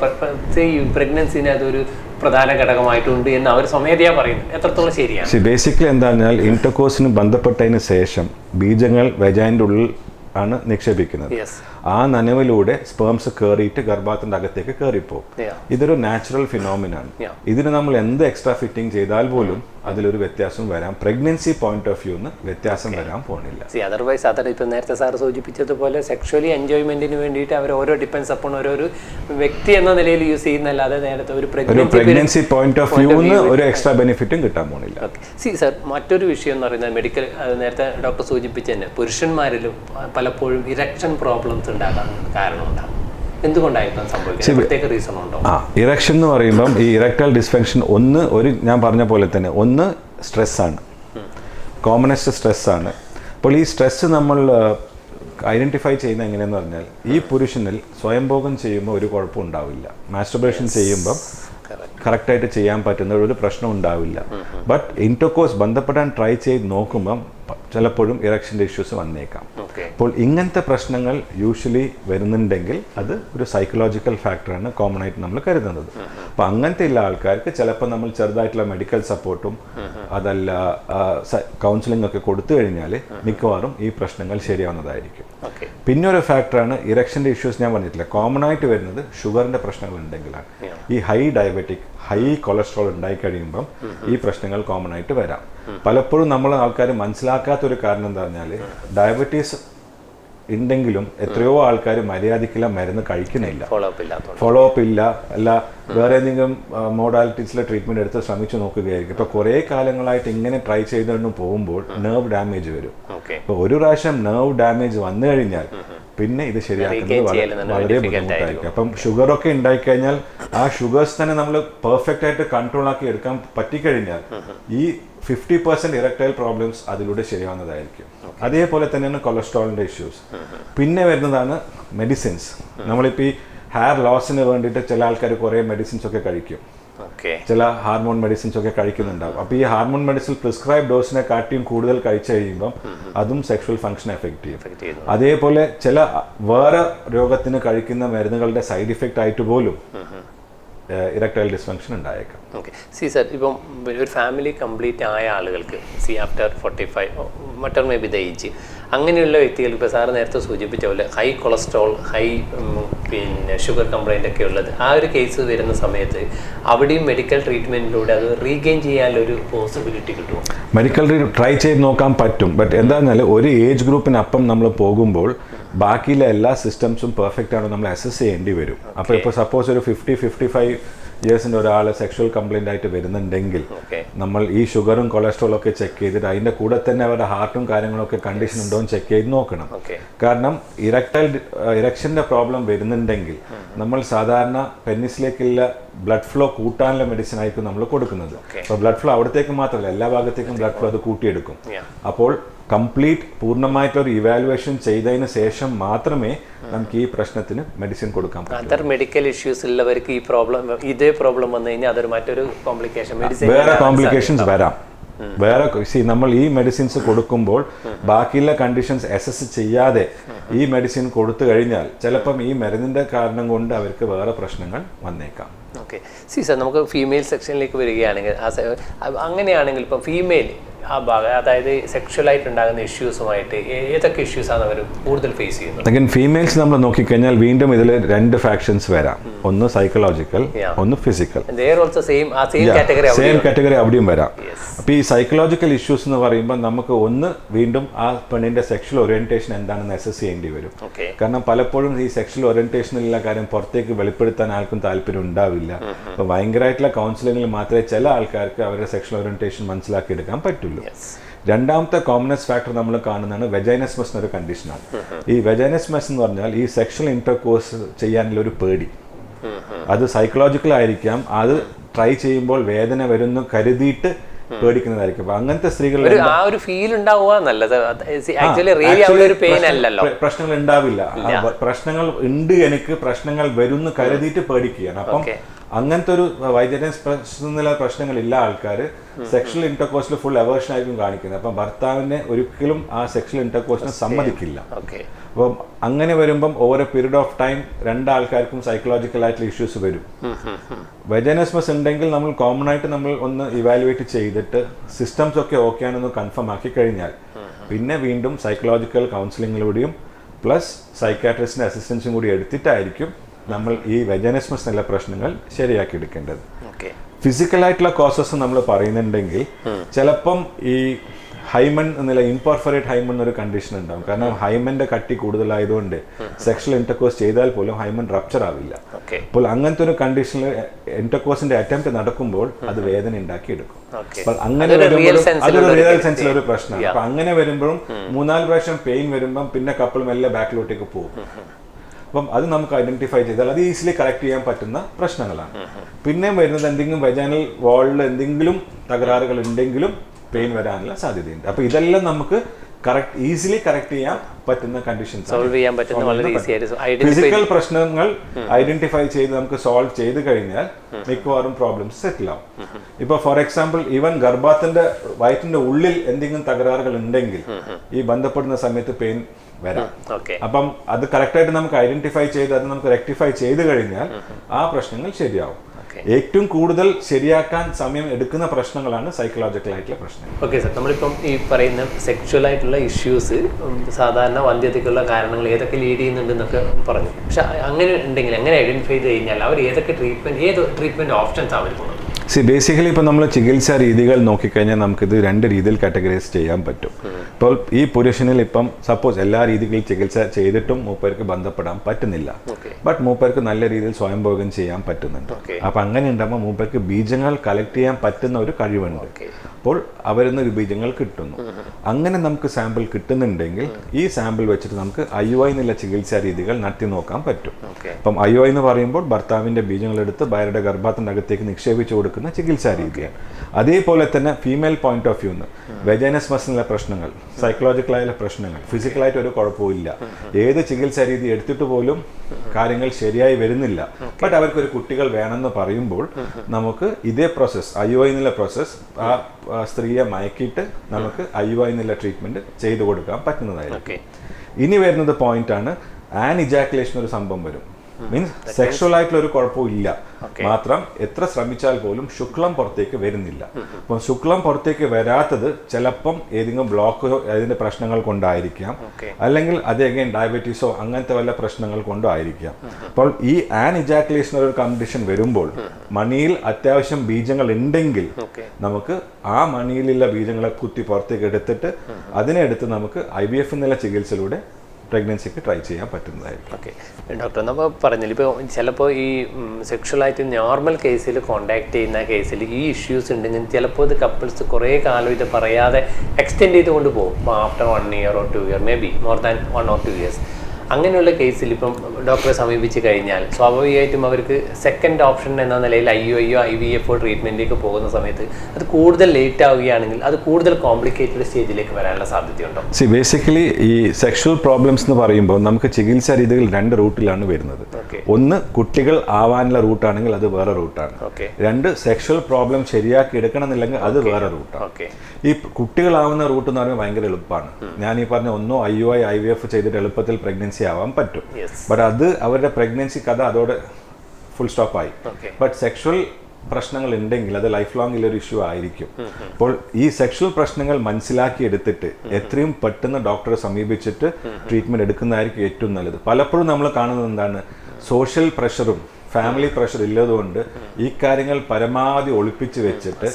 പ്രഗ്നൻസിന് അതൊരു പ്രധാന ഘടകമായിട്ടുണ്ട് എന്ന് അവർ സ്വമേധയാ പറയുന്നു എത്രത്തോളം ശരിയാണ്?
ബേസിക്കലി എന്താണെന്നാൽ ഇന്റർകോഴ്സിന് ബന്ധപ്പെട്ടതിന് ശേഷം ബീജങ്ങൾ വെജാന്റെ ഉള്ളിൽ ആണ് നിക്ഷേപിക്കുന്നത്. ആ നനവിലൂടെ സ്പേംസ് കയറിയിട്ട് ഗർഭാത്തിന്റെ അകത്തേക്ക് കയറിപ്പോകും. ഇതൊരു നാച്ചുറൽ ഫിനോമിനാണ്. ഇതിന് നമ്മൾ എന്ത് എക്സ്ട്രാ ഫിറ്റിംഗ് ചെയ്താൽ പോലും അതിലൊരു വ്യത്യാസം വരാം. പ്രഗ്നൻസി പോയിന്റ് ഓഫ് വ്യൂന്ന് വ്യത്യാസം വരാൻ പോണില്ല.
സി അതർവൈസ് അതാണ് ഇപ്പം നേരത്തെ സാർ സൂചിപ്പിച്ചതുപോലെ സെക്ഷലി എൻജോയ്മെന്റിന് വേണ്ടിയിട്ട് അവർ ഓരോ ഡിപ്പെൻസ് അപ്പോൾ ഓരോരു വ്യക്തി എന്ന നിലയിൽ യൂസ് ചെയ്യുന്നല്ലാതെ നേരത്തെ ഒരു
ഒരു പ്രഗ്നൻസി പോയിന്റ് ഓഫ് വ്യൂന്ന് ഒരു എക്സ്ട്രാ ബെനിഫിറ്റും കിട്ടാൻ പോണില്ല.
സി സർ മറ്റൊരു വിഷയം എന്ന് പറയുന്നത് മെഡിക്കൽ നേരത്തെ ഡോക്ടർ സൂചിപ്പിച്ചു തന്നെ പുരുഷന്മാരിലും പലപ്പോഴും ഇറക്ഷൻ പ്രോബ്ലംസ് ഉണ്ടാകാൻ കാരണമുണ്ടാകും എന്തുകൊണ്ടായിരിക്കും സംഭവിക്കുന്നത്? പ്രത്യേക റീസൺ ഉണ്ടോ?
ആ ഇറക്ഷൻ എന്ന് പറയുമ്പം ഈ ഇറക്ടൽ ഡിസ്ഫങ്ഷൻ ഒന്ന് ഒരു ഞാൻ പറഞ്ഞ പോലെ തന്നെ ഒന്ന് സ്ട്രെസ്സാണ് കോമണസ്റ്റ് സ്ട്രെസ്സാണ് അപ്പോൾ ഈ സ്ട്രെസ്സ് നമ്മൾ ഐഡന്റിഫൈ ചെയ്യുന്ന എങ്ങനെയെന്ന് പറഞ്ഞാൽ ഈ പുരുഷനിൽ സ്വയംഭോഗം ചെയ്യുമ്പോൾ ഒരു കുഴപ്പം ഉണ്ടാവില്ല. മാസ്റ്റർബേഷൻ ചെയ്യുമ്പം. കറക്റ്റായിട്ട് ചെയ്യാൻ പറ്റുന്ന ഒരു പ്രശ്നം ഉണ്ടാവില്ല. ബട്ട് ഇന്റോക്കോസ് ബന്ധപ്പെടാൻ ട്രൈ ചെയ്ത് നോക്കുമ്പം ചിലപ്പോഴും ഇറക്ഷന്റെ ഇഷ്യൂസ് വന്നേക്കാം. അപ്പോൾ ഇങ്ങനത്തെ പ്രശ്നങ്ങൾ യൂഷ്വലി വരുന്നുണ്ടെങ്കിൽ അത് ഒരു സൈക്കോളജിക്കൽ ഫാക്ടറാണ് കോമൺ ആയിട്ട് നമ്മൾ കരുതുന്നത്. അപ്പോൾ അങ്ങനത്തെ ഉള്ള ആൾക്കാർക്ക് ചിലപ്പോൾ നമ്മൾ ചെറുതായിട്ടുള്ള മെഡിക്കൽ സപ്പോർട്ടും അതല്ല കൗൺസിലിംഗ് ഒക്കെ കൊടുത്തു കഴിഞ്ഞാൽ മിക്കവാറും ഈ പ്രശ്നങ്ങൾ ശരിയാവുന്നതായിരിക്കും. പിന്നെ ഒരു ഫാക്ടറാണ് ഇറക്ഷന്റെ ഇഷ്യൂസ് ഞാൻ പറഞ്ഞിട്ടില്ല. കോമൺ ആയിട്ട് വരുന്നത് ഷുഗറിന്റെ പ്രശ്നങ്ങൾ ഉണ്ടെങ്കിലാണ് ഈ ഹൈ ഡയബറ്റിക് ഹൈ കൊളസ്ട്രോൾ ഉണ്ടായി കഴിയുമ്പം ഈ പ്രശ്നങ്ങൾ കോമൺ ആയിട്ട് വരാം. പലപ്പോഴും നമ്മൾ ആൾക്കാർ മനസ്സിലാക്കാത്ത ഒരു കാരണം എന്താ പറഞ്ഞാൽ ഡയബറ്റീസ് ഉണ്ടെങ്കിലും എത്രയോ ആൾക്കാർ മര്യാദയ്ക്കുള്ള മരുന്ന് കഴിക്കുന്നില്ല.
ഫോളോ അപ്പ്
ഇല്ല അല്ല വേറെ ഏതെങ്കിലും മോഡാലിറ്റീസിലെ ട്രീറ്റ്മെന്റ് എടുത്ത് ശ്രമിച്ചു നോക്കുകയായിരിക്കും. ഇപ്പൊ കുറേ കാലങ്ങളായിട്ട് ഇങ്ങനെ ട്രൈ ചെയ്തുകൊണ്ട് പോകുമ്പോൾ നെർവ് ഡാമേജ് വരും. ഇപ്പൊ ഒരു പ്രാവശ്യം നെർവ് ഡാമേജ് വന്നു കഴിഞ്ഞാൽ പിന്നെ ഇത് ശരിയാക്കുന്നത് വളരെ- ബുദ്ധിമുട്ടായിരിക്കും. അപ്പം ഷുഗർ ഒക്കെ ഉണ്ടായിക്കഴിഞ്ഞാൽ ആ ഷുഗേഴ്സ് തന്നെ നമ്മൾ പെർഫെക്റ്റ് ആയിട്ട് കൺട്രോൾ ആക്കി എടുക്കാൻ പറ്റിക്കഴിഞ്ഞാൽ ഈ ഫിഫ്റ്റി പെർസെന്റ് ഇറക്ടൈൽ പ്രോബ്ലംസ് അതിലൂടെ ശരിയാവുന്നതായിരിക്കും. അതേപോലെ തന്നെയാണ് കൊളസ്ട്രോളിന്റെ ഇഷ്യൂസ് പിന്നെ വരുന്നതാണ് മെഡിസിൻസ് നമ്മളിപ്പോൾ ഈ ഹെയർ ലോസിന് വേണ്ടിയിട്ട് ചില ആൾക്കാർ കുറേ മെഡിസിൻസ് ഒക്കെ കഴിക്കും. ചില ഹാർമോൺ മെഡിസിൻസ് ഒക്കെ കഴിക്കുന്നുണ്ടാവും. അപ്പോൾ ഈ ഹാർമോൺ മെഡിസിൻ പ്രിസ്ക്രൈബ് ഡോസിനെ കാട്ടിയും കൂടുതൽ കഴിച്ചു കഴിയുമ്പം അതും സെക്ഷൽ ഫംഗ്ഷൻ എഫക്റ്റ് ചെയ്യും. അതേപോലെ ചില വേറെ രോഗത്തിന് കഴിക്കുന്ന മരുന്നുകളുടെ സൈഡ് ഇഫക്റ്റ് ആയിട്ട് പോലും ഇറക്ടൈൽ ഡിസ്ഫങ്ഷൻ ഉണ്ടായേക്കാം.
ഓക്കെ. സി സർ ഇപ്പം ഒരു ഫാമിലി കംപ്ലീറ്റ് ആയ ആളുകൾക്ക് see after forty five matter may be the age അങ്ങനെയുള്ള വ്യക്തികൾക്ക് ഇപ്പോൾ സാറ് നേരത്തെ സൂചിപ്പിച്ച പോലെ ഹൈ കൊളസ്ട്രോൾ ഹൈ പിന്നെ ഷുഗർ കംപ്ലൈന്റ് ഒക്കെ ഉള്ളത്. ആ ഒരു കേസ് വരുന്ന സമയത്ത് അവിടെയും മെഡിക്കൽ ട്രീറ്റ്മെന്റിലൂടെ അത് റീഗെയിൻ ചെയ്യാനുള്ളൊരു പോസിബിലിറ്റി കിട്ടും
മെഡിക്കൽ ട്രൈ ചെയ്ത് നോക്കാൻ പറ്റും. ബട്ട് എന്താണെന്നാൽ ഒരു ഏജ് ഗ്രൂപ്പിനപ്പം നമ്മൾ പോകുമ്പോൾ ബാക്കിയിലെ എല്ലാ സിസ്റ്റംസും പെർഫെക്റ്റ് ആണോ നമ്മൾ അസസ് ചെയ്യേണ്ടി വരും. അപ്പോൾ ഇപ്പോൾ സപ്പോസ് ഒരു ഫിഫ്റ്റി ഫിഫ്റ്റി ഫൈവ് ഇയേഴ്സിന്റെ ഒരാൾ സെക്ഷൽ കംപ്ലൈന്റ് ആയിട്ട് വരുന്നുണ്ടെങ്കിൽ നമ്മൾ ഈ ഷുഗറും കൊളസ്ട്രോളും ഒക്കെ ചെക്ക് ചെയ്തിട്ട് അതിന്റെ കൂടെ തന്നെ അവരുടെ ഹാർട്ടും കാര്യങ്ങളൊക്കെ കണ്ടീഷൻ ഉണ്ടോ എന്ന് ചെക്ക് ചെയ്ത് നോക്കണം. കാരണം ഇറക്ടൈൽ ഇറക്ഷന്റെ പ്രോബ്ലം വരുന്നുണ്ടെങ്കിൽ നമ്മൾ സാധാരണ പെന്നിസിലേക്കുള്ള ബ്ലഡ് ഫ്ലോ കൂട്ടാനുള്ള മെഡിസിൻ ആയിരിക്കും നമ്മൾ കൊടുക്കുന്നത്. അപ്പോൾ ബ്ലഡ് ഫ്ലോ അവിടത്തേക്ക് മാത്രമല്ല എല്ലാ ഭാഗത്തേക്കും ബ്ലഡ് ഫ്ലോ അത് കൂട്ടിയെടുക്കും. അപ്പോൾ കംപ്ലീറ്റ് പൂർണമായിട്ടൊരു ഇവാലുവേഷൻ ചെയ്തതിന് ശേഷം മാത്രമേ നമുക്ക് ഈ പ്രശ്നത്തിന് മെഡിസിൻ കൊടുക്കാൻ
അതർ മെഡിക്കൽ ഇഷ്യൂസ് ഉള്ളവർക്ക് ഈ പ്രോബ്ലം ഇതേ പ്രോബ്ലം വന്നു കഴിഞ്ഞാൽ അതൊരു മറ്റൊരു കോംപ്ലിക്കേഷൻ മെഡിസിൻ
വേറെ കോംപ്ലിക്കേഷൻസ് വരാം. വേറെ സി നമ്മൾ ഈ മെഡിസിൻസ് കൊടുക്കുമ്പോൾ ബാക്കിയുള്ള കണ്ടീഷൻസ് അസസ് ചെയ്യാതെ ഈ മെഡിസിൻ കൊടുത്തു കഴിഞ്ഞാൽ ചിലപ്പം ഈ മരുന്നിന്റെ കാരണം കൊണ്ട് അവർക്ക് വേറെ പ്രശ്നങ്ങൾ വന്നേക്കാം.
ഓക്കെ സി സാർ നമുക്ക് ഫീമെയിൽ സെക്ഷനിലേക്ക് വരികയാണെങ്കിൽ ആ അങ്ങനെയാണെങ്കിൽ ഇപ്പം ഫീമെയിൽ ആ ഭാഗം അതായത് സെക്ഷലായിട്ട് ഉണ്ടാകുന്ന ഇഷ്യൂസുമായിട്ട് ഏതൊക്കെ ഇഷ്യൂസാണ് അവർ കൂടുതൽ ഫേസ് ചെയ്യുന്നത്?
അഗൈൻ ഫീമെയിൽസ് നമ്മൾ നോക്കിക്കഴിഞ്ഞാൽ വീണ്ടും ഇതിൽ രണ്ട് ഫാക്ഷൻസ് വരാം. ഒന്ന് സൈക്കോളജിക്കൽ ഒന്ന് ഫിസിക്കൽ
സെയിം സെയിം കാറ്റഗറി
അവിടെയും വരാം. അപ്പോൾ ഈ സൈക്കോളജിക്കൽ ഇഷ്യൂസ് എന്ന് പറയുമ്പോൾ നമുക്ക് ഒന്ന് വീണ്ടും ആ പെണ്ണിന്റെ സെക്ഷൽ ഓറിയന്റേഷൻ എന്താണെന്ന് അസസ് ചെയ്യേണ്ടി വരും. കാരണം പലപ്പോഴും ഈ സെക്ഷൽ ഓറിയന്റേഷനിലുള്ള കാര്യം പുറത്തേക്ക് വെളിപ്പെടുത്താൻ ആർക്കും താല്പര്യം ഉണ്ടാവില്ല. അപ്പോൾ ഭയങ്കരമായിട്ടുള്ള കൗൺസിലിംഗിൽ മാത്രമേ ചില ആൾക്കാർക്ക് അവരുടെ സെക്ഷൽ ഓറിയന്റേഷൻ മനസ്സിലാക്കി എടുക്കാൻ പറ്റുള്ളൂ രണ്ടാമത്തെ കോമണസ് ഫാക്ടർ നമ്മൾ കാണുന്നതാണ് വെജൈനസ്മസ് എന്നൊരു കണ്ടീഷനാണ് ഈ വെജൈനസ്മസ് എന്ന് പറഞ്ഞാൽ ഈ സെക്ഷൽ ഇന്റർകോഴ്സ് ചെയ്യാനുള്ള ഒരു പേടി. അത് സൈക്കോളജിക്കൽ ആയിരിക്കാം. അത് ട്രൈ ചെയ്യുമ്പോൾ വേദന വരുന്നു കരുതിയിട്ട് പേടിക്കുന്നതായിരിക്കും. അപ്പൊ അങ്ങനത്തെ സ്ത്രീകൾ
ആ ഒരു ഫീൽ
പ്രശ്നങ്ങൾ ഉണ്ടാവില്ല. പ്രശ്നങ്ങൾ ഉണ്ട് എനിക്ക് പ്രശ്നങ്ങൾ വരുന്നു കരുതിയിട്ട് പേടിക്കുകയാണ്. അപ്പം. അങ്ങനത്തെ ഒരു വൈദ്യനസ് പ്രശ്നത്തിലുള്ള പ്രശ്നങ്ങളില്ല ആൾക്കാർ സെക്ഷൽ ഇന്റർകോഴ്സിൽ ഫുൾ അവേർഷൻ ആയിരിക്കും കാണിക്കുന്നത്. അപ്പം ഭർത്താവിനെ ഒരിക്കലും ആ സെക്ഷൽ ഇന്റർകോഴ്സിനെ സമ്മതിക്കില്ല. അപ്പം അങ്ങനെ വരുമ്പം over a period of time രണ്ടാൾക്കാർക്കും psychological ആയിട്ടുള്ള ഇഷ്യൂസ് വരും. വെജനസ്മസ് ഉണ്ടെങ്കിൽ നമ്മൾ കോമൺ ആയിട്ട് നമ്മൾ ഒന്ന് ഇവാലുവേറ്റ് ചെയ്തിട്ട് സിസ്റ്റംസ് ഒക്കെ ഓക്കെ ആണെന്ന് കൺഫേം ആക്കി കഴിഞ്ഞാൽ പിന്നെ വീണ്ടും സൈക്കോളജിക്കൽ കൗൺസിലിങ്ങിലൂടെയും പ്ലസ് സൈക്കാട്രിസ്റ്റിന്റെ അസിസ്റ്റൻസും കൂടി എടുത്തിട്ടായിരിക്കും നമ്മൾ ഈ വെജനസ്മസ് എന്നുള്ള പ്രശ്നങ്ങൾ ശരിയാക്കി എടുക്കേണ്ടത്.
ഫിസിക്കൽ
ആയിട്ടുള്ള കോസസ് നമ്മൾ പറയുന്നുണ്ടെങ്കിൽ ചിലപ്പം ഈ ഹൈമൺ എന്നുള്ള ഇംപെർഫറേറ്റ് ഹൈമൺ എന്നൊരു കണ്ടീഷൻ ഉണ്ടാവും. കാരണം ഹൈമന്റെ കട്ടി കൂടുതലായതുകൊണ്ട് സെക്ഷൽ ഇന്റർകോഴ്സ് ചെയ്താൽ പോലും ഹൈമൺ റപ്ചർ ആവില്ല. അപ്പോൾ അങ്ങനത്തെ ഒരു കണ്ടീഷനിൽ ഇന്റർകോഴ്സിന്റെ അറ്റംപ്റ്റ് നടക്കുമ്പോൾ അത് വേദന ഉണ്ടാക്കി എടുക്കും അപ്പോൾ അങ്ങനെ
അതൊരു
റിയൽ. സെൻസിൽ ഒരു പ്രശ്നമാണ്. അപ്പൊ അങ്ങനെ വരുമ്പോഴും മൂന്നാൽ പ്രാവശ്യം പെയിൻ വരുമ്പം പിന്നെ കപ്പിൾ മെല്ലെ ബാക്കിലോട്ടേക്ക് പോകും. അപ്പം അത് നമുക്ക് ഐഡന്റിഫൈ ചെയ്താൽ അത് ഈസിലി കറക്റ്റ് ചെയ്യാൻ പറ്റുന്ന പ്രശ്നങ്ങളാണ്. പിന്നെ വരുന്നത് എന്തെങ്കിലും വെജാനൽ വാളിൽ എന്തെങ്കിലും തകരാറുകൾ ഉണ്ടെങ്കിലും പെയിൻ വരാനുള്ള സാധ്യതയുണ്ട്. അപ്പൊ ഇതെല്ലാം നമുക്ക് കറക്റ്റ് ഈസിലി കറക്റ്റ് ചെയ്യാൻ പറ്റുന്ന കണ്ടീഷൻസ്
സോൾവ് ചെയ്യാൻ പറ്റുന്ന വളരെ
ഫിസിക്കൽ പ്രശ്നങ്ങൾ ഐഡന്റിഫൈ ചെയ്ത് നമുക്ക് സോൾവ് ചെയ്ത് കഴിഞ്ഞാൽ മിക്കവാറും പ്രോബ്ലംസ് സെറ്റിൽ ആവും. ഇപ്പൊ ഫോർ എക്സാമ്പിൾ ഈവൻ ഗർഭാത്തിന്റെ വയറ്റിന്റെ ഉള്ളിൽ എന്തെങ്കിലും തകരാറുകൾ ഉണ്ടെങ്കിൽ ഈ ബന്ധപ്പെടുന്ന സമയത്ത് പെയിൻ വരാം. അപ്പം അത് കറക്റ്റായിട്ട് നമുക്ക് ഐഡന്റിഫൈ ചെയ്ത് അത് നമുക്ക് റെക്ടിഫൈ ചെയ്ത് കഴിഞ്ഞാൽ ആ പ്രശ്നങ്ങൾ ശരിയാവും. ഏറ്റവും കൂടുതൽ ശരിയാക്കാൻ സമയം എടുക്കുന്ന പ്രശ്നങ്ങളാണ് സൈക്കോളജിക്കൽ ആയിട്ടുള്ള പ്രശ്നങ്ങൾ.
Okay sir. നമ്മളിപ്പം ഈ പറയുന്ന സെക്ഷൽ ആയിട്ടുള്ള ഇഷ്യൂസ് സാധാരണ വന്ധ്യതയ്ക്കുള്ള കാരണങ്ങൾ ഏതൊക്കെ ലീഡ് ചെയ്യുന്നുണ്ടെന്നൊക്കെ പറഞ്ഞു. പക്ഷെ അങ്ങനെ ഉണ്ടെങ്കിൽ അങ്ങനെ ഐഡന്റിഫൈ ചെയ്ത് കഴിഞ്ഞാൽ അവർ ഏതൊക്കെ ട്രീറ്റ്മെന്റ് ഏത് ട്രീറ്റ്മെന്റ് ഓപ്ഷൻസ് അവർക്കുള്ളത്
സി ബേസിക്കലി ഇപ്പോൾ നമ്മൾ ചികിത്സാ രീതികൾ നോക്കിക്കഴിഞ്ഞാൽ നമുക്കിത് രണ്ട് രീതിയിൽ കാറ്റഗറൈസ് ചെയ്യാൻ പറ്റും. ഇപ്പോൾ ഈ പുരുഷനിൽ ഇപ്പം സപ്പോസ് എല്ലാ രീതികളിൽ ചികിത്സ ചെയ്തിട്ടും മൂപ്പർക്ക് ബന്ധപ്പെടാൻ പറ്റുന്നില്ല. ബട്ട് മൂപ്പർക്ക് നല്ല രീതിയിൽ സ്വയംഭോഗം ചെയ്യാൻ പറ്റുന്നുണ്ട്. അപ്പം അങ്ങനെ ഉണ്ടാകുമ്പോൾ മൂപ്പർക്ക് ബീജങ്ങൾ കളക്ട് ചെയ്യാൻ പറ്റുന്ന ഒരു കഴിവുണ്ട്. അപ്പോൾ അവരിൽ നിന്ന് ബീജങ്ങൾ കിട്ടുന്നു അങ്ങനെ നമുക്ക് സാമ്പിൾ കിട്ടുന്നുണ്ടെങ്കിൽ ഈ സാമ്പിൾ വെച്ചിട്ട് നമുക്ക് ഐ ഒ എന്നുള്ള ചികിത്സാ രീതികൾ നടത്തി നോക്കാൻ പറ്റും. അപ്പം ഐ ഒ എന്ന് പറയുമ്പോൾ ഭർത്താവിന്റെ ബീജങ്ങൾ എടുത്ത് ഭാര്യയുടെ ഗർഭത്തിന്റെ അകത്തേക്ക് നിക്ഷേപിച്ചു കൊടുക്കുന്ന ചികിത്സാ രീതിയാണ്. അതേപോലെ തന്നെ ഫീമെയിൽ പോയിന്റ് ഓഫ് വ്യൂന്ന് വെജൈനസ് മസിലെ പ്രശ്നങ്ങൾ സൈക്കോളജിക്കലായുള്ള പ്രശ്നങ്ങൾ ഫിസിക്കലായിട്ട് ഒരു കുഴപ്പമില്ല ഏത് ചികിത്സാ രീതി എടുത്തിട്ട് പോലും കാര്യങ്ങൾ ശരിയായി വരുന്നില്ല. ബട്ട് അവർക്ക് ഒരു കുട്ടികൾ വേണമെന്ന് പറയുമ്പോൾ നമുക്ക് ഇതേ പ്രോസസ്സ് ഐ ഒ എന്നുള്ള പ്രോസസ്സ് ആ സ്ത്രീയെ മയക്കിയിട്ട് നമുക്ക് ഐ ഒ എന്നുള്ള ട്രീറ്റ്മെന്റ് ചെയ്തു കൊടുക്കാൻ പറ്റുന്നതായിരിക്കും. ഇനി വരുന്നത് പോയിന്റ് ആണ്. ആൻ ഇജാക്കുലേഷൻ ഒരു സംഭവം വരും. മീൻസ് സെക്ഷൽ ആയിട്ടുള്ള ഒരു കുഴപ്പവും ഇല്ല മാത്രം എത്ര ശ്രമിച്ചാൽ പോലും ശുക്ലം പുറത്തേക്ക് വരുന്നില്ല. അപ്പം ശുക്ലം പുറത്തേക്ക് വരാത്തത് ചിലപ്പം ഏതെങ്കിലും ബ്ലോക്ക് അതിന്റെ പ്രശ്നങ്ങൾ കൊണ്ടായിരിക്കാം. അല്ലെങ്കിൽ അത് എങ്ങനെ ഡയബറ്റീസോ അങ്ങനത്തെ വല്ല പ്രശ്നങ്ങൾ കൊണ്ടോ ആയിരിക്കാം. അപ്പോൾ ഈ ആൻ ഇജാക്കുലേഷൻ ഒരു കണ്ടീഷൻ വരുമ്പോൾ മണിയിൽ അത്യാവശ്യം ബീജങ്ങൾ ഉണ്ടെങ്കിൽ നമുക്ക് ആ മണിയിലുള്ള ബീജങ്ങളെ കുത്തി പുറത്തേക്ക് എടുത്തിട്ട് അതിനെ എടുത്ത് നമുക്ക് ഐ ബി എഫ് എന്നുള്ള ചികിത്സയിലൂടെ പ്രഗ്നൻസിക്ക് ട്രൈ ചെയ്യാൻ പറ്റുന്നതായിരിക്കും.
ഓക്കെ. ഡോക്ടർ നമ്മൾ പറഞ്ഞില്ല ഇപ്പോൾ ചിലപ്പോൾ ഈ സെക്ഷുവലായിട്ട് നോർമൽ കേസിൽ കോണ്ടാക്ട് ചെയ്യുന്ന കേസിൽ ഈ ഇഷ്യൂസ് ഉണ്ടെങ്കിൽ ചിലപ്പോൾ ഇത് കപ്പിൾസ് കുറേ കാലം ഇത് പറയാതെ എക്സ്റ്റെൻഡ് ചെയ്തുകൊണ്ട് പോകും. After one year or two year may be more than one or two years അങ്ങനെയുള്ള കേസിൽ ഇപ്പം ഡോക്ടറെ സമീപിച്ച് കഴിഞ്ഞാൽ സ്വാഭാവികമായിട്ടും അവർക്ക് സെക്കൻഡ് ഓപ്ഷൻ എന്ന നിലയിൽ I U I V F ട്രീറ്റ്മെന്റിലേക്ക് പോകുന്ന സമയത്ത് അത് കൂടുതൽ ലേറ്റ് ആവുകയാണെങ്കിൽ അത് കൂടുതൽ കോംപ്ലിക്കേറ്റഡ് സ്റ്റേജിലേക്ക് വരാനുള്ള സാധ്യതയുണ്ടോ?
സി ബേസിക്കലി ഈ സെക്ഷൽ പ്രോബ്ലംസ് എന്ന് പറയുമ്പോൾ നമുക്ക് ചികിത്സാ രീതികൾ രണ്ട് റൂട്ടിലാണ് വരുന്നത്. ഒന്ന് കുട്ടികൾ ആവാനുള്ള റൂട്ടാണെങ്കിൽ അത് വേറെ റൂട്ടാണ്. രണ്ട് സെക്ഷൽ പ്രോബ്ലം ശരിയാക്കി എടുക്കണം എന്നില്ലെങ്കിൽ അത് വേറെ റൂട്ടാണ്. ഈ കുട്ടികളാവുന്ന റൂട്ട് എന്ന് പറയുമ്പോൾ ഭയങ്കര എളുപ്പമാണ്. ഞാൻ ഈ പറഞ്ഞ ഒന്നോ I U I I V F ചെയ്തിട്ട് എളുപ്പത്തിൽ പ്രഗ്നൻസി ആവാൻ പറ്റും. ബട്ട് അത് അവരുടെ പ്രഗ്നൻസി കഥ അതോടെ ഫുൾ സ്റ്റോപ്പ് ആയി. ബട്ട് സെക്ഷൽ പ്രശ്നങ്ങൾ ഉണ്ടെങ്കിൽ അത് ലൈഫ് ലോങ്ങിൽ ഒരു ഇഷ്യൂ ആയിരിക്കും. അപ്പോൾ ഈ സെക്ഷൽ പ്രശ്നങ്ങൾ മനസ്സിലാക്കി എടുത്തിട്ട് എത്രയും പെട്ടെന്ന് ഡോക്ടറെ സമീപിച്ചിട്ട് ട്രീറ്റ്മെന്റ് എടുക്കുന്നതായിരിക്കും ഏറ്റവും നല്ലത്. പലപ്പോഴും നമ്മൾ കാണുന്നത് എന്താണ്? സോഷ്യൽ പ്രഷറും ഫാമിലി പ്രഷർ ഇല്ലതുകൊണ്ട് ഈ കാര്യങ്ങൾ പരമാവധി ഒളിപ്പിച്ച് വെച്ചിട്ട്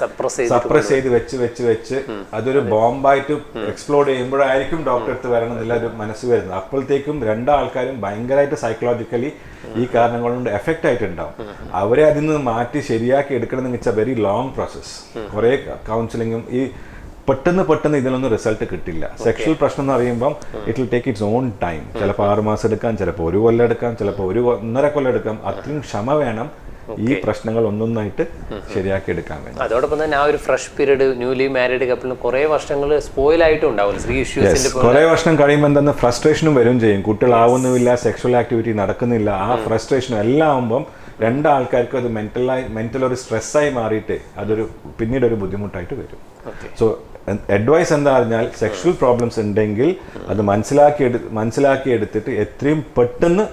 സപ്രസ് ചെയ്ത്
വെച്ച് വെച്ച് വെച്ച് അതൊരു ബോംബായിട്ട് എക്സ്പ്ലോഡ് ചെയ്യുമ്പോഴായിരിക്കും ഡോക്ടർ അടുത്ത് വരണം എന്നുള്ള ഒരു മനസ്സ് വരുന്നത്. അപ്പോഴത്തേക്കും രണ്ടാൾക്കാരും ഭയങ്കരമായിട്ട് സൈക്കോളജിക്കലി ഈ കാരണങ്ങൾ കൊണ്ട് എഫക്റ്റ് ആയിട്ടുണ്ടാവും. അവരെ അതിൽ നിന്ന് മാറ്റി ശരിയാക്കി എടുക്കണമെന്ന് വെച്ചാൽ വെരി ലോങ് പ്രോസസ് കുറേ കൗൺസിലിങ്ങും ഈ പെട്ടെന്ന് പെട്ടെന്ന് ഇതിലൊന്നും റിസൾട്ട് കിട്ടില്ല. സെക്ഷൽ പ്രശ്നം എന്ന് പറയുമ്പം it will take its own time ചിലപ്പോൾ ആറ് മാസം എടുക്കാം ചിലപ്പോൾ ഒരു കൊല്ലം എടുക്കാം ചിലപ്പോൾ ഒരു ഒന്നര കൊല്ലം എടുക്കാം. അത്രയും ക്ഷമ വേണം ഈ പ്രശ്നങ്ങൾ ഒന്നൊന്നായിട്ട് ശരിയാക്കി എടുക്കാൻ വേണ്ടി.
അതോടൊപ്പം തന്നെ ആ ഒരു ഫ്രഷ് പീരീഡ് ന്യൂലി മാരീഡ് കപ്പിളിന് കുറെ വർഷങ്ങൾ സ്പോയിൽ ആയിട്ടും ഉണ്ടാവില്ല സ്ത്രീ ഇഷ്യൂസിന്റെ
കുറെ വർഷം കഴിയുമ്പോൾ തന്നെ ഫ്രസ്ട്രേഷനും വരും ചെയ്യും. കുട്ടികളാവുന്നുമില്ല സെക്ഷൽ ആക്ടിവിറ്റി നടക്കുന്നില്ല. ആ ഫ്രസ്ട്രേഷനും എല്ലാം ആവുമ്പം രണ്ടാൾക്കാർക്കും അത് മെന്റലായി മെന്റൽ ഒരു സ്ട്രെസ്സായി മാറിയിട്ട് അതൊരു പിന്നീട് ഒരു ബുദ്ധിമുട്ടായിട്ട് വരും. സോ അഡ്വൈസ് എന്താ പറഞ്ഞാൽ സെക്ഷൽ പ്രോബ്ലംസ് ഉണ്ടെങ്കിൽ അത് മനസ്സിലാക്കി മനസ്സിലാക്കി എടുത്തിട്ട് എത്രയും പെട്ടെന്ന്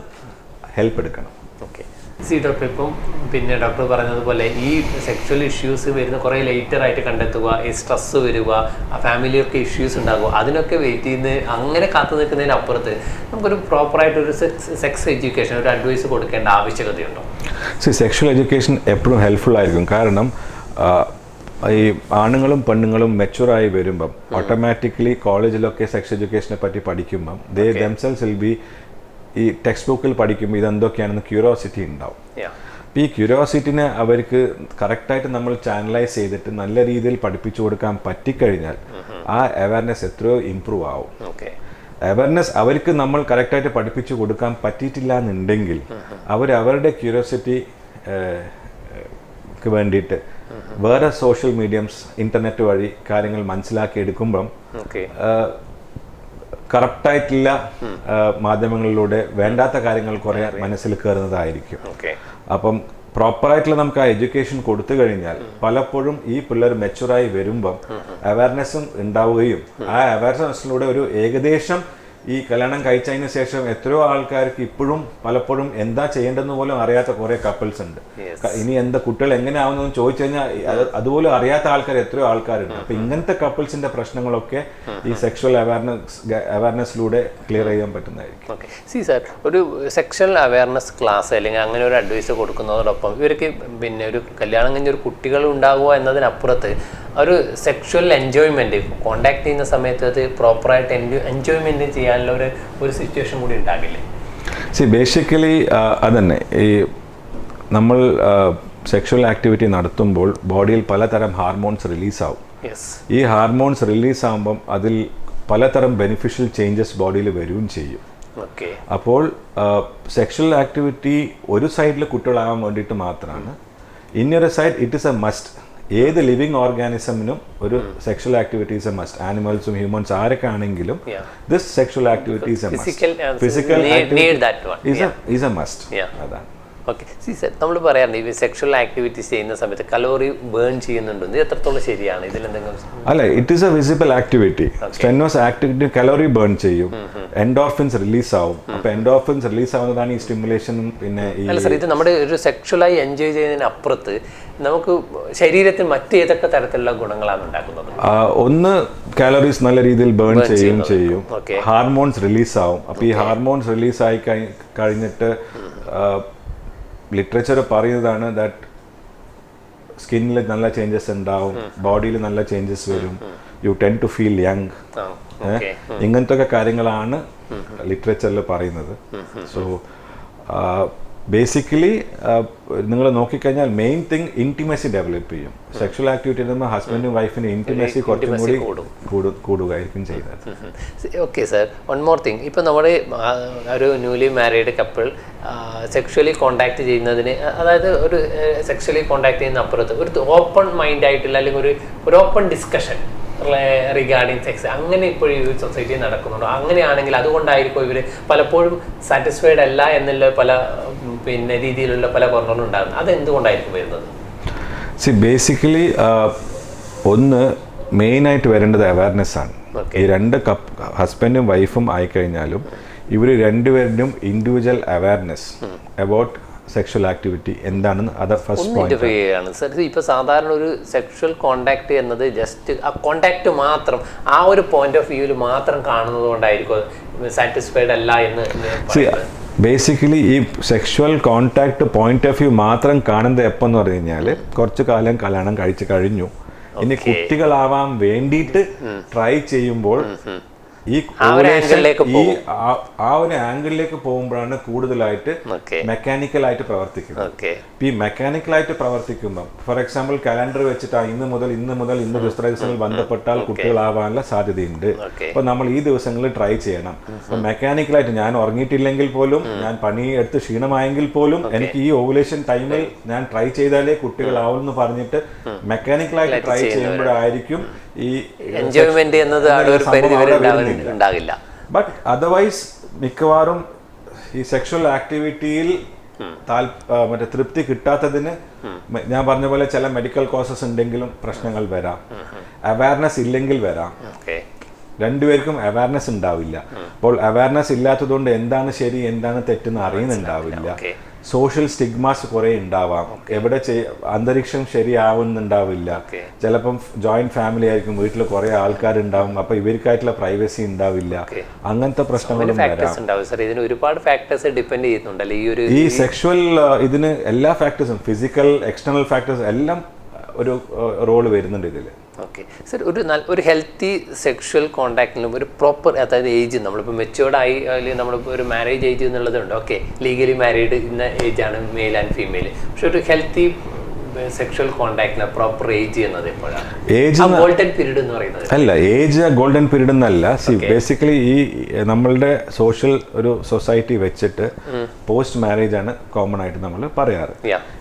ഹെൽപ്പ് എടുക്കണം.
ഓക്കെ സി ഡോക്ടർ ഇപ്പം പിന്നെ ഡോക്ടർ പറഞ്ഞതുപോലെ ഈ സെക്ഷൽ ഇഷ്യൂസ് വരുന്ന കുറേ ലേറ്റർ ആയിട്ട് കണ്ടെത്തുക ഈ സ്ട്രെസ് വരിക ആ ഫാമിലിയൊക്കെ ഇഷ്യൂസ് ഉണ്ടാകുക അതിനൊക്കെ വെയിറ്റ് ചെയ്യുന്ന അങ്ങനെ കാത്തു നിൽക്കുന്നതിനപ്പുറത്ത് നമുക്കൊരു പ്രോപ്പറായിട്ട് ഒരു സെക്സ് എഡ്യൂക്കേഷൻ ഒരു അഡ്വൈസ് കൊടുക്കേണ്ട ആവശ്യകതയുണ്ടോ?
സി സെക്ഷൽ എഡ്യൂക്കേഷൻ എപ്പോഴും ഹെൽപ്ഫുൾ ആയിരിക്കും. കാരണം ഈ ആണുങ്ങളും പെണ്ണുങ്ങളും മെച്ചുറായി വരുമ്പം ഓട്ടോമാറ്റിക്കലി കോളേജിലൊക്കെ സെക്സ് എഡ്യൂക്കേഷനെ പറ്റി പഠിക്കുമ്പം ദേ ദംസെൽസ് വിൽ ബി ഈ ടെക്സ്റ്റ് ബുക്കിൽ പഠിക്കുമ്പോൾ ഇതെന്തൊക്കെയാണെന്ന് ക്യൂരിയോസിറ്റി ഉണ്ടാവും. അപ്പം ഈ ക്യൂരിയോസിറ്റിനെ അവർക്ക് കറക്റ്റായിട്ട് നമ്മൾ ചാനലൈസ് ചെയ്തിട്ട് നല്ല രീതിയിൽ പഠിപ്പിച്ചു കൊടുക്കാൻ പറ്റിക്കഴിഞ്ഞാൽ ആ അവയർനെസ് എത്രയോ ഇമ്പ്രൂവ് ആവും. അവയർനെസ് അവർക്ക് നമ്മൾ കറക്റ്റായിട്ട് പഠിപ്പിച്ചു കൊടുക്കാൻ പറ്റിയിട്ടില്ല എന്നുണ്ടെങ്കിൽ അവർ അവരുടെ ക്യൂരിയോസിറ്റി വേണ്ടിയിട്ട് വേറെ സോഷ്യൽ മീഡിയംസ് ഇന്റർനെറ്റ് വഴി കാര്യങ്ങൾ മനസ്സിലാക്കി എടുക്കുമ്പം
ഓക്കെ
കറക്റ്റായിട്ടുള്ള മാധ്യമങ്ങളിലൂടെ വേണ്ടാത്ത കാര്യങ്ങൾ കുറെ മനസ്സിൽ കയറുന്നതായിരിക്കും അപ്പം പ്രോപ്പറായിട്ടുള്ള നമുക്ക് ആ എഡ്യൂക്കേഷൻ കൊടുത്തു കഴിഞ്ഞാൽ പലപ്പോഴും ഈ പിള്ളേർ മെച്ചുറായി വരുമ്പം അവയർനെസ്സും ഉണ്ടാവുകയും ആ അവയർനെസ്സിലൂടെ ഒരു ഏകദേശം ഈ കല്യാണം കഴിച്ചതിന് ശേഷം എത്രയോ ആൾക്കാർക്ക് ഇപ്പോഴും പലപ്പോഴും എന്താ ചെയ്യേണ്ടതെന്ന് പോലും അറിയാത്ത കുറേ കപ്പിൾസ് ഉണ്ട്. ഇനി എന്താ കുട്ടികൾ എങ്ങനെ ആവുന്നതെന്ന് ചോദിച്ചു കഴിഞ്ഞാൽ അത് അതുപോലും അറിയാത്ത ആൾക്കാർ എത്രയോ ആൾക്കാരുണ്ട്. അപ്പൊ ഇങ്ങനത്തെ കപ്പിൾസിന്റെ പ്രശ്നങ്ങളൊക്കെ ഈ സെക്ഷൽ അവയർനെസ് അവയർനെസ്സിലൂടെ ക്ലിയർ ചെയ്യാൻ പറ്റുന്നതായിരിക്കും.
സി സാർ ഒരു സെക്ഷൽ അവയർനെസ് ക്ലാസ് അല്ലെങ്കിൽ അങ്ങനെ ഒരു അഡ്വൈസ് കൊടുക്കുന്നതോടൊപ്പം ഇവർക്ക് പിന്നെ ഒരു കല്യാണം കഴിഞ്ഞ ഒരു കുട്ടികൾ ഉണ്ടാകുക എന്നതിനപ്പുറത്ത് ഒരു സെക്ഷൽ എൻജോയ്മെന്റ് കോണ്ടാക്ട് ചെയ്യുന്ന സമയത്ത് അത് പ്രോപ്പറായിട്ട് എൻജോയ്മെന്റ് ചെയ്യാനുള്ള ഒരു ഒരു സിറ്റുവേഷൻ കൂടി ഉണ്ടാകില്ലേ?
സി ബേസിക്കലി അതന്നെ. ഈ നമ്മൾ സെക്ഷൽ ആക്ടിവിറ്റി നടത്തുമ്പോൾ ബോഡിയിൽ പലതരം ഹാർമോൺസ് റിലീസാവും ഈ ഹാർമോൺസ് റിലീസ് ആകുമ്പം അതിൽ പലതരം ബെനിഫിഷ്യൽ ചേഞ്ചസ് ബോഡിയിൽ വരികയും ചെയ്യും. അപ്പോൾ സെക്ഷൽ ആക്ടിവിറ്റി ഒരു സൈഡിൽ കുട്ടികളാകാൻ വേണ്ടിയിട്ട് മാത്രമാണ് ഇന്നൊരു side it is a must ഏത് ലിവിങ് ഓർഗാനിസമിനും ഒരു സെക്ഷൽ ആക്ടിവിറ്റീസ് എ മസ്റ്റ് ആനിമൽസും ഹ്യൂമൻസ് ആരൊക്കെ ആണെങ്കിലും. This sexual activities physical
activity
is a must. അതാണ്.
ഓക്കെ സി സർ നമ്മൾ പറയാറുണ്ട് ഈ സെക്ഷൽ ആക്ടിവിറ്റീസ് ചെയ്യുന്ന സമയത്ത് കലോറി ബേൺ ചെയ്യുന്നുണ്ട്. ഇത് എത്രത്തോളം ശരിയാണ്? ഇതിൽ എന്തെങ്കിലും
അല്ല it is a visible activity strenuous activity calorie burn ചെയ്യും. എൻഡോർഫിൻസ് റിലീസ് ആവും. അപ്പൊ എൻഡോർഫിൻസ് റിലീസ് ആവുന്നതാണ് ഈ സ്റ്റിമുലേഷനും പിന്നെ
അല്ല സാർ ഇത് നമ്മുടെ ഒരു സെക്ഷലായി എൻജോയ് ചെയ്യുന്നതിന് അപ്പുറത്ത് നമുക്ക് ശരീരത്തിൽ മറ്റു ഏതൊക്കെ തരത്തിലുള്ള ഗുണങ്ങളാണ് ഉണ്ടാക്കുന്നത്?
ഒന്ന് കാലറീസ് നല്ല രീതിയിൽ ബേൺ ചെയ്യും. ചെയ്യും. ഹാർമോൺസ് റിലീസ് ആവും. അപ്പൊ ഈ ഹാർമോൺസ് റിലീസ് ആയി കഴിഞ്ഞിട്ട് ലിറ്ററേച്ചർ പറയുന്നതാണ് ദാറ്റ് സ്കിന്നിൽ നല്ല ചേഞ്ചസ് ഉണ്ടാവും ബോഡിയിൽ നല്ല ചേഞ്ചസ് വരും. You tend to feel young. ഇങ്ങനത്തെ ഒക്കെ കാര്യങ്ങളാണ് ലിറ്ററേച്ചറിൽ പറയുന്നത്. സോ ബേസിക്കലി നിങ്ങൾ നോക്കിക്കഴിഞ്ഞാൽ മെയിൻ തിങ് ഇന്റിമസി ഡെവലപ്പ് ചെയ്യും. സെക്ഷൽ ആക്ടിവിറ്റി നമ്മൾ ഹസ്ബൻഡും വൈഫിനും ഇന്റിമസി കുറച്ചും കൂടി
കൂടും.
കൂടു- കൂടുകയായിരിക്കും ചെയ്യുന്നത്.
Okay sir one more thing ഇപ്പം നമ്മുടെ ഒരു newly married couple sexually contact ചെയ്യുന്നതിന് അതായത് ഒരു സെക്ഷലി കോണ്ടാക്ട് ചെയ്യുന്ന അപ്പുറത്ത് ഒരു ഓപ്പൺ മൈൻഡ് ആയിട്ടുള്ള അല്ലെങ്കിൽ ഒരു ഒരു ഓപ്പൺ ഡിസ്കഷൻ റിഗാർഡിങ് സെക്സ് അങ്ങനെ ഇപ്പോഴും ഈ സൊസൈറ്റി നടക്കുന്നുണ്ടോ. അങ്ങനെയാണെങ്കിൽ അതുകൊണ്ടായിരിക്കും ഇവർ പലപ്പോഴും സാറ്റിസ്ഫൈഡ് അല്ല എന്നുള്ള പല പിന്നെ രീതിയിലുള്ള പല കുറവുകളും ഉണ്ടാകുന്നത്. അത് എന്തുകൊണ്ടായിരിക്കും വരുന്നത്
സി ബേസിക്കലി ഒന്ന് മെയിനായിട്ട് വരേണ്ടത് അവയർനെസ് ആണ്. ഈ രണ്ട് കപ്പ് ഹസ്ബൻഡും വൈഫും ആയിക്കഴിഞ്ഞാലും ഇവർ രണ്ടുപേരുടെയും individual awareness about sexual activity എന്താണെന്ന് അത് ഫസ്റ്റ് പോയിന്റ്
സർ ഇപ്പൊ സാധാരണ ഒരു സെക്ഷൽ കോണ്ടാക്ട് എന്നത് ജസ്റ്റ് ആ കോണ്ടാക്ട് മാത്രം ആ ഒരു പോയിന്റ് ഓഫ് വ്യൂവിൽ മാത്രം കാണുന്നത് കൊണ്ടായിരിക്കും സാറ്റിസ്ഫൈഡ് അല്ല എന്ന്
ബേസിക്കലി ഈ sexual contact point of view മാത്രം കാണുന്നത് എപ്പോന്ന് പറഞ്ഞു കഴിഞ്ഞാൽ കുറച്ച് കാലം കല്യാണം കഴിച്ച് കഴിഞ്ഞു. ഇനി കുട്ടികളാവാൻ വേണ്ടിയിട്ട് ട്രൈ ചെയ്യുമ്പോൾ ഈ ഈ ആ- ഒരു ആംഗിളിലേക്ക് പോകുമ്പോഴാണ് കൂടുതലായിട്ട്
മെക്കാനിക്കൽ
മെക്കാനിക്കലായിട്ട് പ്രവർത്തിക്കുന്നത്. ഈ മെക്കാനിക്കലായിട്ട് പ്രവർത്തിക്കുമ്പോൾ ഫോർ എക്സാമ്പിൾ കലണ്ടർ വെച്ചിട്ട് ഇന്ന് മുതൽ ഇന്ന് മുതൽ ഇന്ന് ദിവസത്തിൽ ബന്ധപ്പെട്ടാൽ കുട്ടികളാവാനുള്ള സാധ്യതയുണ്ട്. അപ്പൊ നമ്മൾ ഈ ദിവസങ്ങളിൽ ട്രൈ ചെയ്യണം. അപ്പൊ മെക്കാനിക്കലായിട്ട് ഞാൻ ഉറങ്ങിയിട്ടില്ലെങ്കിൽ പോലും ഞാൻ പണി എടുത്ത് ക്ഷീണമായെങ്കിൽ പോലും എനിക്ക് ഈ ഓവുലേഷൻ ടൈമിൽ ഞാൻ ട്രൈ ചെയ്താലേ കുട്ടികളാവും എന്ന് പറഞ്ഞിട്ട് മെക്കാനിക്കലായിട്ട് ട്രൈ ചെയ്യുമ്പോഴായിരിക്കും ഈ
എൻജോയ്മെന്റ് എന്നത് അവിടെ ഒരു പരിധി വരെ ഉണ്ടാകില്ല
ബട്ട് അതർവൈസ് മിക്കവാറും ഈ സെക്ഷൽ ആക്ടിവിറ്റിയിൽ മറ്റേ തൃപ്തി കിട്ടാത്തതിന് ഞാൻ പറഞ്ഞ പോലെ ചില മെഡിക്കൽ കോസസ് ഉണ്ടെങ്കിലും പ്രശ്നങ്ങൾ വരാം. അവയർനെസ് ഇല്ലെങ്കിൽ വരാം. രണ്ടുപേർക്കും അവയർനെസ് ഉണ്ടാവില്ല. അപ്പോൾ അവയർനെസ് ഇല്ലാത്തതുകൊണ്ട് എന്താണ് ശരി എന്താണ് തെറ്റെന്ന് അറിയുന്നുണ്ടാവില്ല. സോഷ്യൽ സ്റ്റിഗ്മാസ് കുറെ ഉണ്ടാവാം. എവിടെ അന്തരീക്ഷം ശരിയാവുന്നുണ്ടാവില്ല. ചിലപ്പം ജോയിന്റ് ഫാമിലി ആയിരിക്കും വീട്ടിൽ കുറെ ആൾക്കാരുണ്ടാവും അപ്പൊ ഇവർക്കായിട്ടുള്ള പ്രൈവസി ഉണ്ടാവില്ല. അങ്ങനത്തെ പ്രശ്നങ്ങളും
ഇതിന് ഒരുപാട് ഫാക്ടേഴ്സ് ഡിപ്പെൻഡ് ചെയ്യുന്നുണ്ടല്ലേ? ഈ ഒരു
ഈ സെക്ഷുവൽ ഇതിന് എല്ലാ ഫാക്ടേഴ്സും ഫിസിക്കൽ എക്സ്റ്റേണൽ ഫാക്ടേഴ്സ് എല്ലാം ഒരു റോൾ വരുന്നുണ്ട് ഇതിൽ
ഓക്കെ സർ ഒരു നല്ല ഒരു ഹെൽത്തി സെക്ഷൽ കോണ്ടാക്റ്റിലും ഒരു പ്രോപ്പർ അതായത് ഏജ് നമ്മളിപ്പോൾ മെച്ചുവേർഡ് ആയി അല്ലെങ്കിൽ നമ്മളിപ്പോൾ ഒരു മാരേജ് ഏജ് എന്നുള്ളതുണ്ട്. ഓക്കെ ലീഗലി മാരീഡ് ഇന്ന ഏജ് ആണ് മെയിൽ ആൻഡ് ഫീമെയിൽ പക്ഷെ ഒരു ഹെൽത്തി സെക്ഷൽ പ്രോപ്പർ ഏജ് എന്നത് എപ്പോഴാണ്?
ഏജ്
ഗോൾഡൻ പീരീഡ് എന്ന് പറയുന്നത്.
അല്ല ഏജ് ഗോൾഡൻ പീരീഡ് എന്നല്ല. സി ബേസിക്കലി ഈ നമ്മളുടെ സോഷ്യൽ ഒരു സൊസൈറ്റി വെച്ചിട്ട് പോസ്റ്റ് മാരേജ് ആണ് കോമൺ ആയിട്ട് നമ്മൾ പറയാറ്.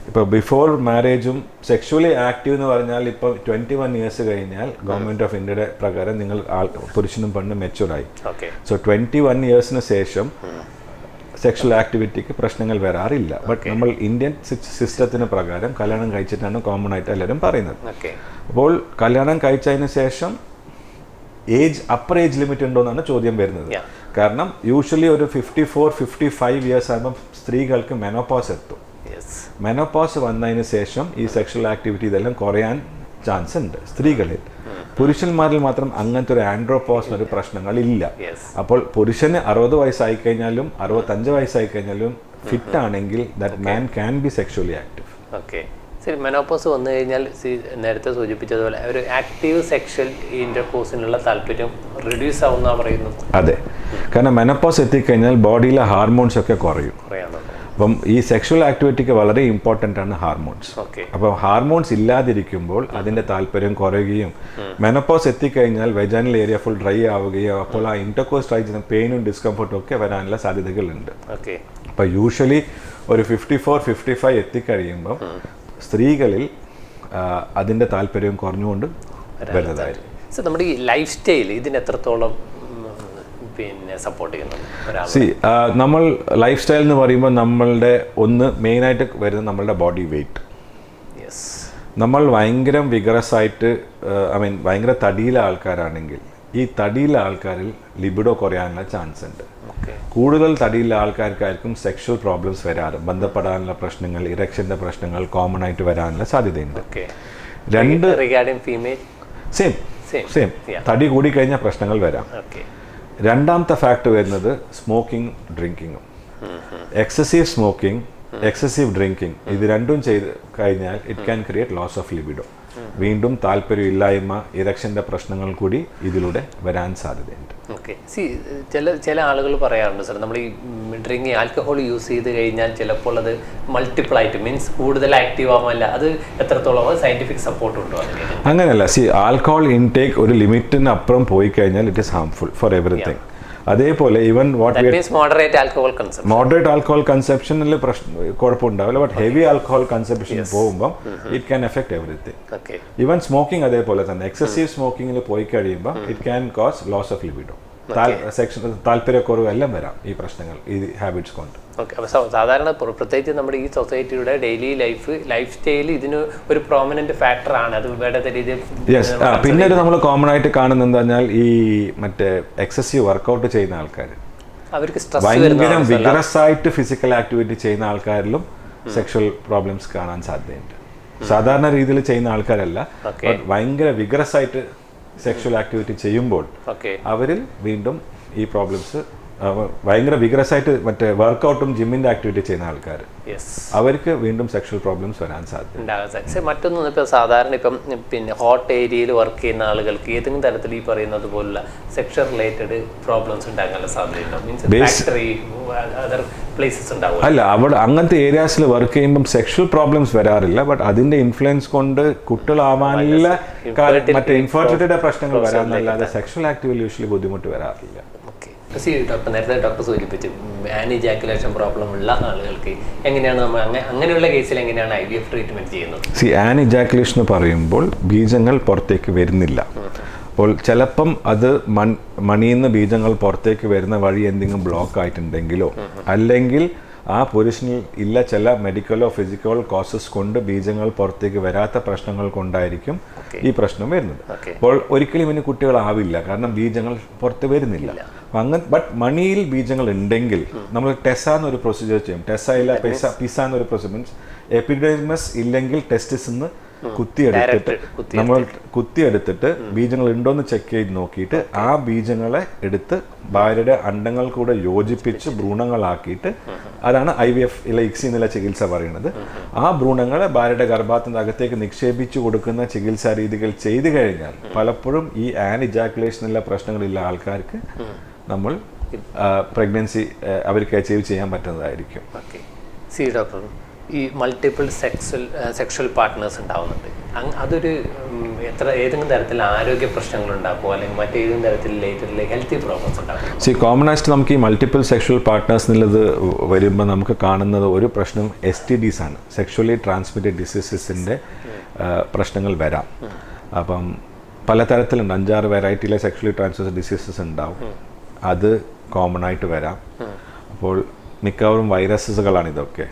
ഇപ്പൊ ബിഫോർ മാരേജും സെക്ഷുവലി ആക്റ്റീവ് എന്ന് പറഞ്ഞാൽ ഇപ്പൊ ട്വന്റി വൺ ഇയേഴ്സ് കഴിഞ്ഞാൽ ഗവൺമെന്റ് ഓഫ് ഇന്ത്യയുടെ പ്രകാരം നിങ്ങൾ പുരുഷനും പെണ്ണും മെച്ചുവറായി
ആയി.
സോ ട്വന്റി വൺ ഇയേഴ്സിന് ശേഷം സെക്ഷൽ ആക്ടിവിറ്റിക്ക് പ്രശ്നങ്ങൾ വരാറില്ല. ബട്ട് നമ്മൾ ഇന്ത്യൻ സിസ്റ്റത്തിന് പ്രകാരം കല്യാണം കഴിച്ചിട്ടാണ് കോമൺ ആയിട്ട് എല്ലാവരും പറയുന്നത്. അപ്പോൾ കല്യാണം കഴിച്ചതിന് ശേഷം ഏജ് അപ്പർ ഏജ് ലിമിറ്റ് ഉണ്ടോ എന്നാണ് ചോദ്യം വരുന്നത്. കാരണം യൂഷ്വലി ഒരു fifty four fifty five years ആകുമ്പോൾ സ്ത്രീകൾക്ക് മെനോപോസ് എത്തും. മെനോപോസ് വന്നതിന് ശേഷം ഈ സെക്ഷൽ ആക്ടിവിറ്റി ഇതെല്ലാം കുറയാൻ ചാൻസ് ഉണ്ട്. സ്ത്രീകളിൽ. പുരുഷന്മാരിൽ മാത്രം അങ്ങനത്തെ ഒരു ആൻഡ്രോപോസ് ഒരു
പ്രശ്നങ്ങളില്ല.
അപ്പോൾ പുരുഷന് അറുപത് വയസ്സായി കഴിഞ്ഞാലും അറുപത്തഞ്ച് വയസ്സായി കഴിഞ്ഞാലും ഫിറ്റ് ആണെങ്കിൽ that man can be sexually active
okay ശരി മെനോപോസ് വന്നു കഴിഞ്ഞാൽ നേരത്തെ സൂചിപ്പിച്ചതുപോലെ ഒരു ആക്റ്റീവ് സെക്ഷൽ ഇന്റർകോഴ്സിനുള്ള താല്പര്യം റിഡ്യൂസ് ആവുന്ന പറയുന്നു.
അതെ. കാരണം മെനോപോസ് എത്തിക്കഴിഞ്ഞാൽ ബോഡിയിലെ ഹാർമോൺസ് ഒക്കെ കുറയും.
പറയാനുള്ളത്
അപ്പം ഈ സെക്ഷൽ ആക്ടിവിറ്റിക്ക് വളരെ ഇമ്പോർട്ടന്റ് ആണ് ഹാർമോൺസ്
ഓക്കെ
അപ്പോൾ ഹാർമോൺസ് ഇല്ലാതിരിക്കുമ്പോൾ അതിന്റെ താല്പര്യം കുറയുകയും മെനപ്പോസ് എത്തിക്കഴിഞ്ഞാൽ വെജാനൽ ഏരിയ ഫുൾ ഡ്രൈ ആവുകയോ അപ്പോൾ ആ ഇന്റർകോസ് ട്രൈ ചെയ്യുന്ന പെയിനും ഡിസ്കംഫർട്ടും ഒക്കെ വരാനുള്ള സാധ്യതകളുണ്ട്.
ഓക്കെ
അപ്പോൾ യൂഷ്വലി ഒരു ഫിഫ്റ്റി ഫോർ ഫിഫ്റ്റി ഫൈവ് എത്തിക്കഴിയുമ്പോൾ സ്ത്രീകളിൽ അതിന്റെ താല്പര്യം കുറഞ്ഞുകൊണ്ട് വരുന്നതായിരിക്കും.
നമ്മുടെ ഈ ലൈഫ് സ്റ്റൈൽ ഇതിന് എത്രത്തോളം പിന്നെ സപ്പോർട്ട് ചെയ്യുന്നത്
സി നമ്മൾ ലൈഫ് സ്റ്റൈൽ എന്ന് പറയുമ്പോൾ നമ്മളുടെ ഒന്ന് മെയിനായിട്ട് വരുന്നത് നമ്മളുടെ ബോഡി വെയിറ്റ്
യെസ്
നമ്മൾ ഭയങ്കര വിഗറസ് ആയിട്ട് ഐ മീൻ ഭയങ്കര തടിയിലെ ആൾക്കാരാണെങ്കിൽ ഈ തടിയിലെ ആൾക്കാരിൽ ലിബിഡോ കുറയാനുള്ള ചാൻസ് ഉണ്ട്. കൂടുതൽ തടിയിലെ ആൾക്കാർക്കായിരിക്കും സെക്ഷൽ പ്രോബ്ലംസ് വരാറ്. ബന്ധപ്പെടാനുള്ള പ്രശ്നങ്ങൾ ഇറക്ഷന്റെ പ്രശ്നങ്ങൾ കോമൺ ആയിട്ട് വരാനുള്ള സാധ്യതയുണ്ട്. രണ്ട്
regarding female
same
Same.
Same
തടി
തടി കൂടിക്കഴിഞ്ഞാൽ പ്രശ്നങ്ങൾ വരാം. രണ്ടാമത്തെ ഫാക്ട് വരുന്നത് സ്മോക്കിംഗ് ഡ്രിങ്കിങ്ങും എക്സസീവ് സ്മോക്കിംഗ് എക്സസീവ് ഡ്രിങ്കിങ് ഇത് രണ്ടും ചെയ്ത് കഴിഞ്ഞാൽ it can create loss of libido വീണ്ടും താല്പര്യമില്ലായ്മ ഇലക്ഷന്റെ പ്രശ്നങ്ങൾ കൂടി ഇതിലൂടെ വരാൻ സാധ്യതയുണ്ട്.
ഓക്കെ. സി ചില ചില ആളുകൾ പറയാറുണ്ട് സാർ നമ്മൾ ഈ ഡ്രിങ്ക് ആൽക്കഹോൾ യൂസ് ചെയ്ത് കഴിഞ്ഞാൽ ചിലപ്പോൾ അത് മൾട്ടിപ്പിൾ ആയിട്ട് മീൻസ് കൂടുതൽ ആക്റ്റീവ് ആവാമല്ല. അത് എത്രത്തോളം സയന്റിഫിക് സപ്പോർട്ട് ഉണ്ടോ
അങ്ങനെയല്ല സി ആൽക്കഹോൾ ഇൻടേക്ക് ഒരു ലിമിറ്റിന് അപ്പുറം പോയി കഴിഞ്ഞാൽ it is harmful for everything അതേപോലെ even what
moderate alcohol concept
moderate alcohol കൺസെപ്ഷനിൽ പ്രശ്നം കുഴപ്പമുണ്ടാവില്ല. ബട്ട് ഹെവി ആൽക്കഹോൾ കൺസെപ്ഷൻ പോകുമ്പോൾ it can effect everything even smoking അതേപോലെ തന്നെ എക്സസീവ് സ്മോക്കിങ്ങിൽ പോയി കഴിയുമ്പോൾ it can cause loss of libido section താല്പര്യക്കുറവ് എല്ലാം വരാം ഈ പ്രശ്നങ്ങൾ ഈ ഹാബിറ്റ്സ് കൊണ്ട്.
ഓക്കെ അപ്പോൾ സാധാരണ പ്ര- പ്രത്യേകിച്ച് നമ്മുടെ ഈ സൊസൈറ്റിയുടെ ഡെയിലി ലൈഫ് ലൈഫ് സ്റ്റൈൽ ഇതിന് ഒരു പ്രോമിനന്റ് ഫാക്ടറാണ് അത് വേണ്ടത്തെ രീതിയിൽ
യെസ് പിന്നെ ഒരു നമ്മൾ കോമൺ ആയിട്ട് കാണുന്നത് എന്താ പറഞ്ഞാൽ ഈ മറ്റേ എക്സസീവ് വർക്കൗട്ട് ചെയ്യുന്ന ആൾക്കാർ
അവർക്ക്
ഭയങ്കര വിഗ്രസ് ആയിട്ട് ഫിസിക്കൽ ആക്ടിവിറ്റി ചെയ്യുന്ന ആൾക്കാരിലും സെക്ഷൽ പ്രോബ്ലംസ് കാണാൻ സാധ്യതയുണ്ട്. സാധാരണ രീതിയിൽ ചെയ്യുന്ന ആൾക്കാരല്ല ഭയങ്കര വിഗ്രസ് ആയിട്ട് സെക്ഷൽ ആക്ടിവിറ്റി ചെയ്യുമ്പോൾ അവരിൽ വീണ്ടും ഈ പ്രോബ്ലംസ് ഭയങ്കര വിഗ്രസ് ആയിട്ട് മറ്റേ വർക്കൗട്ടും ജിമ്മിന്റെ ആക്ടിവിറ്റി ചെയ്യുന്ന ആൾക്കാർ അവർക്ക് വീണ്ടും സെക്ഷൽ പ്രോബ്ലംസ് വരാൻ സാധ്യത.
മറ്റൊന്നും ഇപ്പൊ സാധാരണ ഇപ്പം പിന്നെ ഹോട്ട് ഏരിയയിൽ വർക്ക് ചെയ്യുന്ന ആളുകൾക്ക് ഏതെങ്കിലും തരത്തിൽ ഈ പറയുന്നത് പോലുള്ള സെക്ഷൽ റിലേറ്റഡ് പ്രോബ്ലംസ് ഉണ്ടാകാനുള്ള സാധ്യതയുണ്ടോ? മീൻസ് ഫാക്ടറി അതർ പ്ലേസസ് ഉണ്ടാവും
അല്ല അവിടെ അങ്ങനത്തെ ഏരിയാസിൽ വർക്ക് ചെയ്യുമ്പോൾ സെക്ഷൽ പ്രോബ്ലംസ് വരാറില്ല. ബട്ട് അതിന്റെ ഇൻഫ്ലുവൻസ് കൊണ്ട് കുട്ടികളാവാനുള്ള മറ്റേ ഇൻഫെർട്ടിലിറ്റിയുടെ പ്രശ്നങ്ങൾ വരാമെന്നല്ലാതെ സെക്ഷൽ ആക്ടിവിറ്റി യൂഷ്വലി ബുദ്ധിമുട്ട് വരാറില്ല.
സി ഡോക്ടർ നേരത്തെ ഡോക്ടർ സൂചിപ്പിച്ചു ആനി ജാക്കുലേഷൻ പ്രോബ്ലം ഉള്ള ആളുകൾക്ക് എങ്ങനെയാണ് നമ്മൾ അങ്ങനെയുള്ള കേസിൽ എങ്ങനെയാണ് ഐ വി എഫ് ട്രീറ്റ്മെന്റ് ചെയ്യുന്നത്?
സി ആൻ ഇജാക്കുലേഷൻ എന്ന് പറയുമ്പോൾ ബീജങ്ങൾ പുറത്തേക്ക് വരുന്നില്ല. അപ്പോൾ ചിലപ്പം അത് മൺ മണിയുന്ന ബീജങ്ങൾ പുറത്തേക്ക് വരുന്ന വഴി എന്തെങ്കിലും ബ്ലോക്ക് ആയിട്ടുണ്ടെങ്കിലോ അല്ലെങ്കിൽ ആ പുരുഷനിൽ ഇല്ല ചില മെഡിക്കലോ ഫിസിക്കലോ കോസസ് കൊണ്ട് ബീജങ്ങൾ പുറത്തേക്ക് വരാത്ത പ്രശ്നങ്ങൾ കൊണ്ടായിരിക്കും ഈ പ്രശ്നം വരുന്നത്. അപ്പോൾ ഒരിക്കലും ഇനി കുട്ടികളാവില്ല. കാരണം ബീജങ്ങൾ പുറത്ത് വരുന്നില്ല. അങ്ങനെ ബട്ട് മണിയിൽ ബീജങ്ങൾ ഉണ്ടെങ്കിൽ നമ്മൾ ടെസ എന്നൊരു പ്രൊസീജിയർ ചെയ്യും. ടെസ ഇല്ല പിസ പിസ എന്നൊരു പ്രൊസീജിയർ മീൻസ് എപ്പിഡൈമസ് ഇല്ലെങ്കിൽ ടെസ്റ്റിസ് നിന്ന് കുത്തിയെടുത്തിട്ട്
നമ്മൾ കുത്തി
നമ്മൾ കുത്തിയെടുത്തിട്ട് ബീജങ്ങൾ ഉണ്ടോന്ന് ചെക്ക് ചെയ്ത് നോക്കിയിട്ട് ആ ബീജങ്ങളെ എടുത്ത് ഭാര്യയുടെ അണ്ടങ്ങൾ കൂടെ യോജിപ്പിച്ച് ഭ്രൂണങ്ങളാക്കിയിട്ട് അതാണ് ഐ വി എഫ് ഇല്ല ഇക്സി എന്നുള്ള ചികിത്സ പറയുന്നത്. ആ ഭ്രൂണങ്ങളെ ഭാര്യയുടെ ഗർഭാത്തിന്റെ അകത്തേക്ക് നിക്ഷേപിച്ചു കൊടുക്കുന്ന ചികിത്സാ രീതികൾ ചെയ്തു കഴിഞ്ഞാൽ പലപ്പോഴും ഈ ആൻ ഇജാക്കുലേഷനുള്ള പ്രശ്നങ്ങളില്ല ആൾക്കാർക്ക് നമ്മൾ പ്രഗ്നൻസി അവർക്ക് അച്ചീവ് ചെയ്യാൻ പറ്റുന്നതായിരിക്കും.
See doctor. ഈ മൾട്ടിപ്പിൾ സെക്സൽ സെക്ഷൽ പാർട്ട്നേഴ്സ് ഉണ്ടാവുന്നുണ്ട്. അതൊരു എത്ര ഏതെങ്കിലും തരത്തിൽ ആരോഗ്യ പ്രശ്നങ്ങൾ ഉണ്ടാക്കുമോ അല്ലെങ്കിൽ മറ്റേതെങ്കിലും തരത്തിൽ റിലേറ്റഡ് ഹെൽത്തി പ്രോബ്ലംസ് ഉണ്ടാക്കും
സി കോമൺ ആയിട്ട് നമുക്ക് ഈ മൾട്ടിപ്പിൾ സെക്ഷൽ പാർട്ട്നേഴ്സ് എന്നുള്ളത് വരുമ്പോൾ നമുക്ക് കാണുന്നത് ഒരു പ്രശ്നം എസ് ടി ഡീസ് ആണ്. സെക്ഷലി ട്രാൻസ്മിറ്റഡ് ഡിസീസസിന്റെ പ്രശ്നങ്ങൾ വരാം. അപ്പം പലതരത്തിലുണ്ട്. അഞ്ചാറ് വെറൈറ്റിയിലെ സെക്ഷലി ട്രാൻസ്മിറ്റഡ് ഡിസീസസ് ഉണ്ടാവും. അത് കോമൺ ആയിട്ട് വരാം. അപ്പോൾ മിക്കവാറും വൈറസുകളാണ് ഇതൊക്കെ.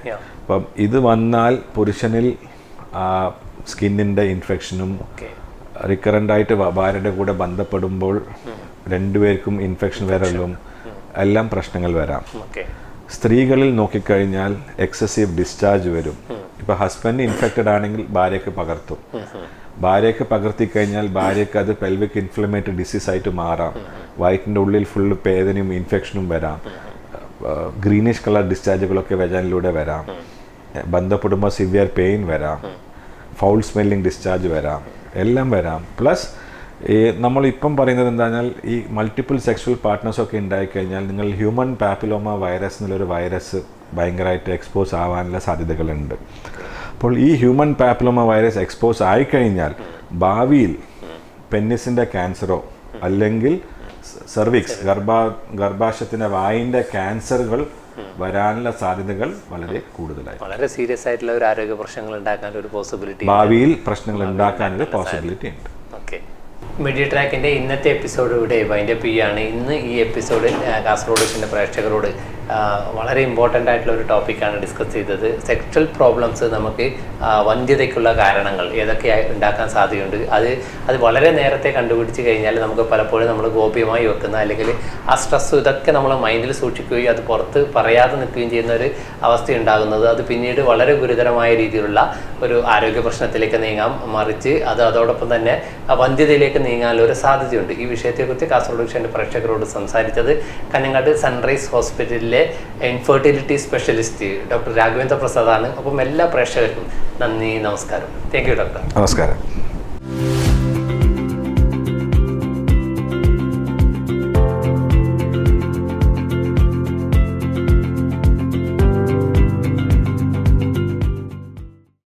അപ്പം ഇത് വന്നാൽ പുരുഷനിൽ സ്കിന്നിന്റെ ഇൻഫെക്ഷനും റിക്കറന്റായിട്ട് ഭാര്യയുടെ കൂടെ ബന്ധപ്പെടുമ്പോൾ രണ്ടുപേർക്കും ഇൻഫെക്ഷൻ വരലും എല്ലാം പ്രശ്നങ്ങൾ വരാം. സ്ത്രീകളിൽ നോക്കിക്കഴിഞ്ഞാൽ എക്സസീവ് ഡിസ്ചാർജ് വരും. ഇപ്പം ഹസ്ബൻഡ് ഇൻഫെക്റ്റഡ് ആണെങ്കിൽ ഭാര്യയ്ക്ക് പകർത്തും. ഭാര്യയ്ക്ക് പകർത്തി കഴിഞ്ഞാൽ ഭാര്യയ്ക്ക് അത് പെൽവിക് ഇൻഫ്ലമേറ്റഡ് ഡിസീസ് ആയിട്ട് മാറാം. വയറ്റിന്റെ ഉള്ളിൽ ഫുള്ള് പേദനയും ഇൻഫെക്ഷനും വരാം. ഗ്രീനിഷ് കളർ ഡിസ്ചാർജുകളൊക്കെ വെജാനിലൂടെ വരാം. ബന്ധപ്പെടുമ്പോൾ സിവിയർ പെയിൻ വരാം. ഫൗൾ സ്മെല്ലിംഗ് ഡിസ്ചാർജ് വരാം. എല്ലാം വരാം. പ്ലസ് ഈ നമ്മളിപ്പം പറയുന്നത് എന്താണെന്നാൽ ഈ മൾട്ടിപ്പിൾ സെക്ഷൽ പാർട്ട്നേഴ്സൊക്കെ ഉണ്ടായിക്കഴിഞ്ഞാൽ നിങ്ങൾ ഹ്യൂമൻ പാപ്പിലോമ വൈറസ് എന്നുള്ളൊരു വൈറസ് ഭയങ്കരമായിട്ട് എക്സ്പോസ് ആവാനുള്ള സാധ്യതകളുണ്ട്. അപ്പോൾ ഈ ഹ്യൂമൻ പാപ്പിലോമ വൈറസ് എക്സ്പോസ് ആയിക്കഴിഞ്ഞാൽ ഭാവിയിൽ പെന്നിസിന്റെ ക്യാൻസറോ അല്ലെങ്കിൽ സെർവിക്സ് ഗർഭാ ഗർഭാശയത്തിന്റെ വായിന്റെ ക്യാൻസറുകൾ വരാനുള്ള സാധ്യതകൾ വളരെ കൂടുതലായി.
വളരെ സീരിയസ് ആയിട്ടുള്ള ഒരു ആരോഗ്യ പ്രശ്നങ്ങൾ ഉണ്ടാക്കാൻ ഒരു പോസിബിലിറ്റി
ഭാവിയിൽ പ്രശ്നങ്ങൾ ഉണ്ടാക്കാനൊരു പോസിബിലിറ്റി ഉണ്ട്.
ഓക്കെ മീഡിയ ട്രാക്കിന്റെ ഇന്നത്തെ എപ്പിസോഡ് ഇവിടെ വൈൻഡപ്പ് ചെയ്യുകയാണ്. ഇന്ന് ഈ എപ്പിസോഡിൽ കാസർഗോഡ് പ്രേക്ഷകരോട് വളരെ ഇമ്പോർട്ടന്റ് ആയിട്ടുള്ള ഒരു ടോപ്പിക്കാണ് ഡിസ്കസ് ചെയ്തത്. സെക്ഷൽ പ്രോബ്ലംസ് നമുക്ക് വന്ധ്യതയ്ക്കുള്ള കാരണങ്ങൾ ഏതൊക്കെ ഉണ്ടാക്കാൻ സാധ്യതയുണ്ട്? അത് അത് വളരെ നേരത്തെ കണ്ടുപിടിച്ച് കഴിഞ്ഞാൽ നമുക്ക് പലപ്പോഴും നമ്മൾ ഗോപ്യമായി വെക്കുന്ന അല്ലെങ്കിൽ ആ സ്ട്രെസ് ഇതൊക്കെ നമ്മൾ മൈൻഡിൽ സൂക്ഷിക്കുകയും അത് പുറത്ത് പറയാതെ നിൽക്കുകയും ചെയ്യുന്ന ഒരു അവസ്ഥ ഉണ്ടാകുന്നത്. അത് പിന്നീട് വളരെ ഗുരുതരമായ രീതിയിലുള്ള ഒരു ആരോഗ്യ പ്രശ്നത്തിലേക്ക് നീങ്ങാം മറിച്ച് അത് അതോടൊപ്പം തന്നെ വന്ധ്യതയിലേക്ക് നീങ്ങാനുള്ള ഒരു സാധ്യതയുണ്ട്. ഈ വിഷയത്തെക്കുറിച്ച് കാസർഗോഡ് വിഷയന്റെ പ്രേക്ഷകരോട് സംസാരിച്ചത് കന്നങ്ങാട് സൺറൈസ് ഹോസ്പിറ്റലിലെ ഇൻഫെർട്ടിലിറ്റി സ്പെഷ്യലിസ്റ്റ് ഡോക്ടർ രാഘവേന്ദ്ര പ്രസാദാണ് അപ്പം എല്ലാ പ്രേക്ഷകർക്കും നന്ദി നമസ്കാരം. താങ്ക് യു ഡോക്ടർ
നമസ്കാരം.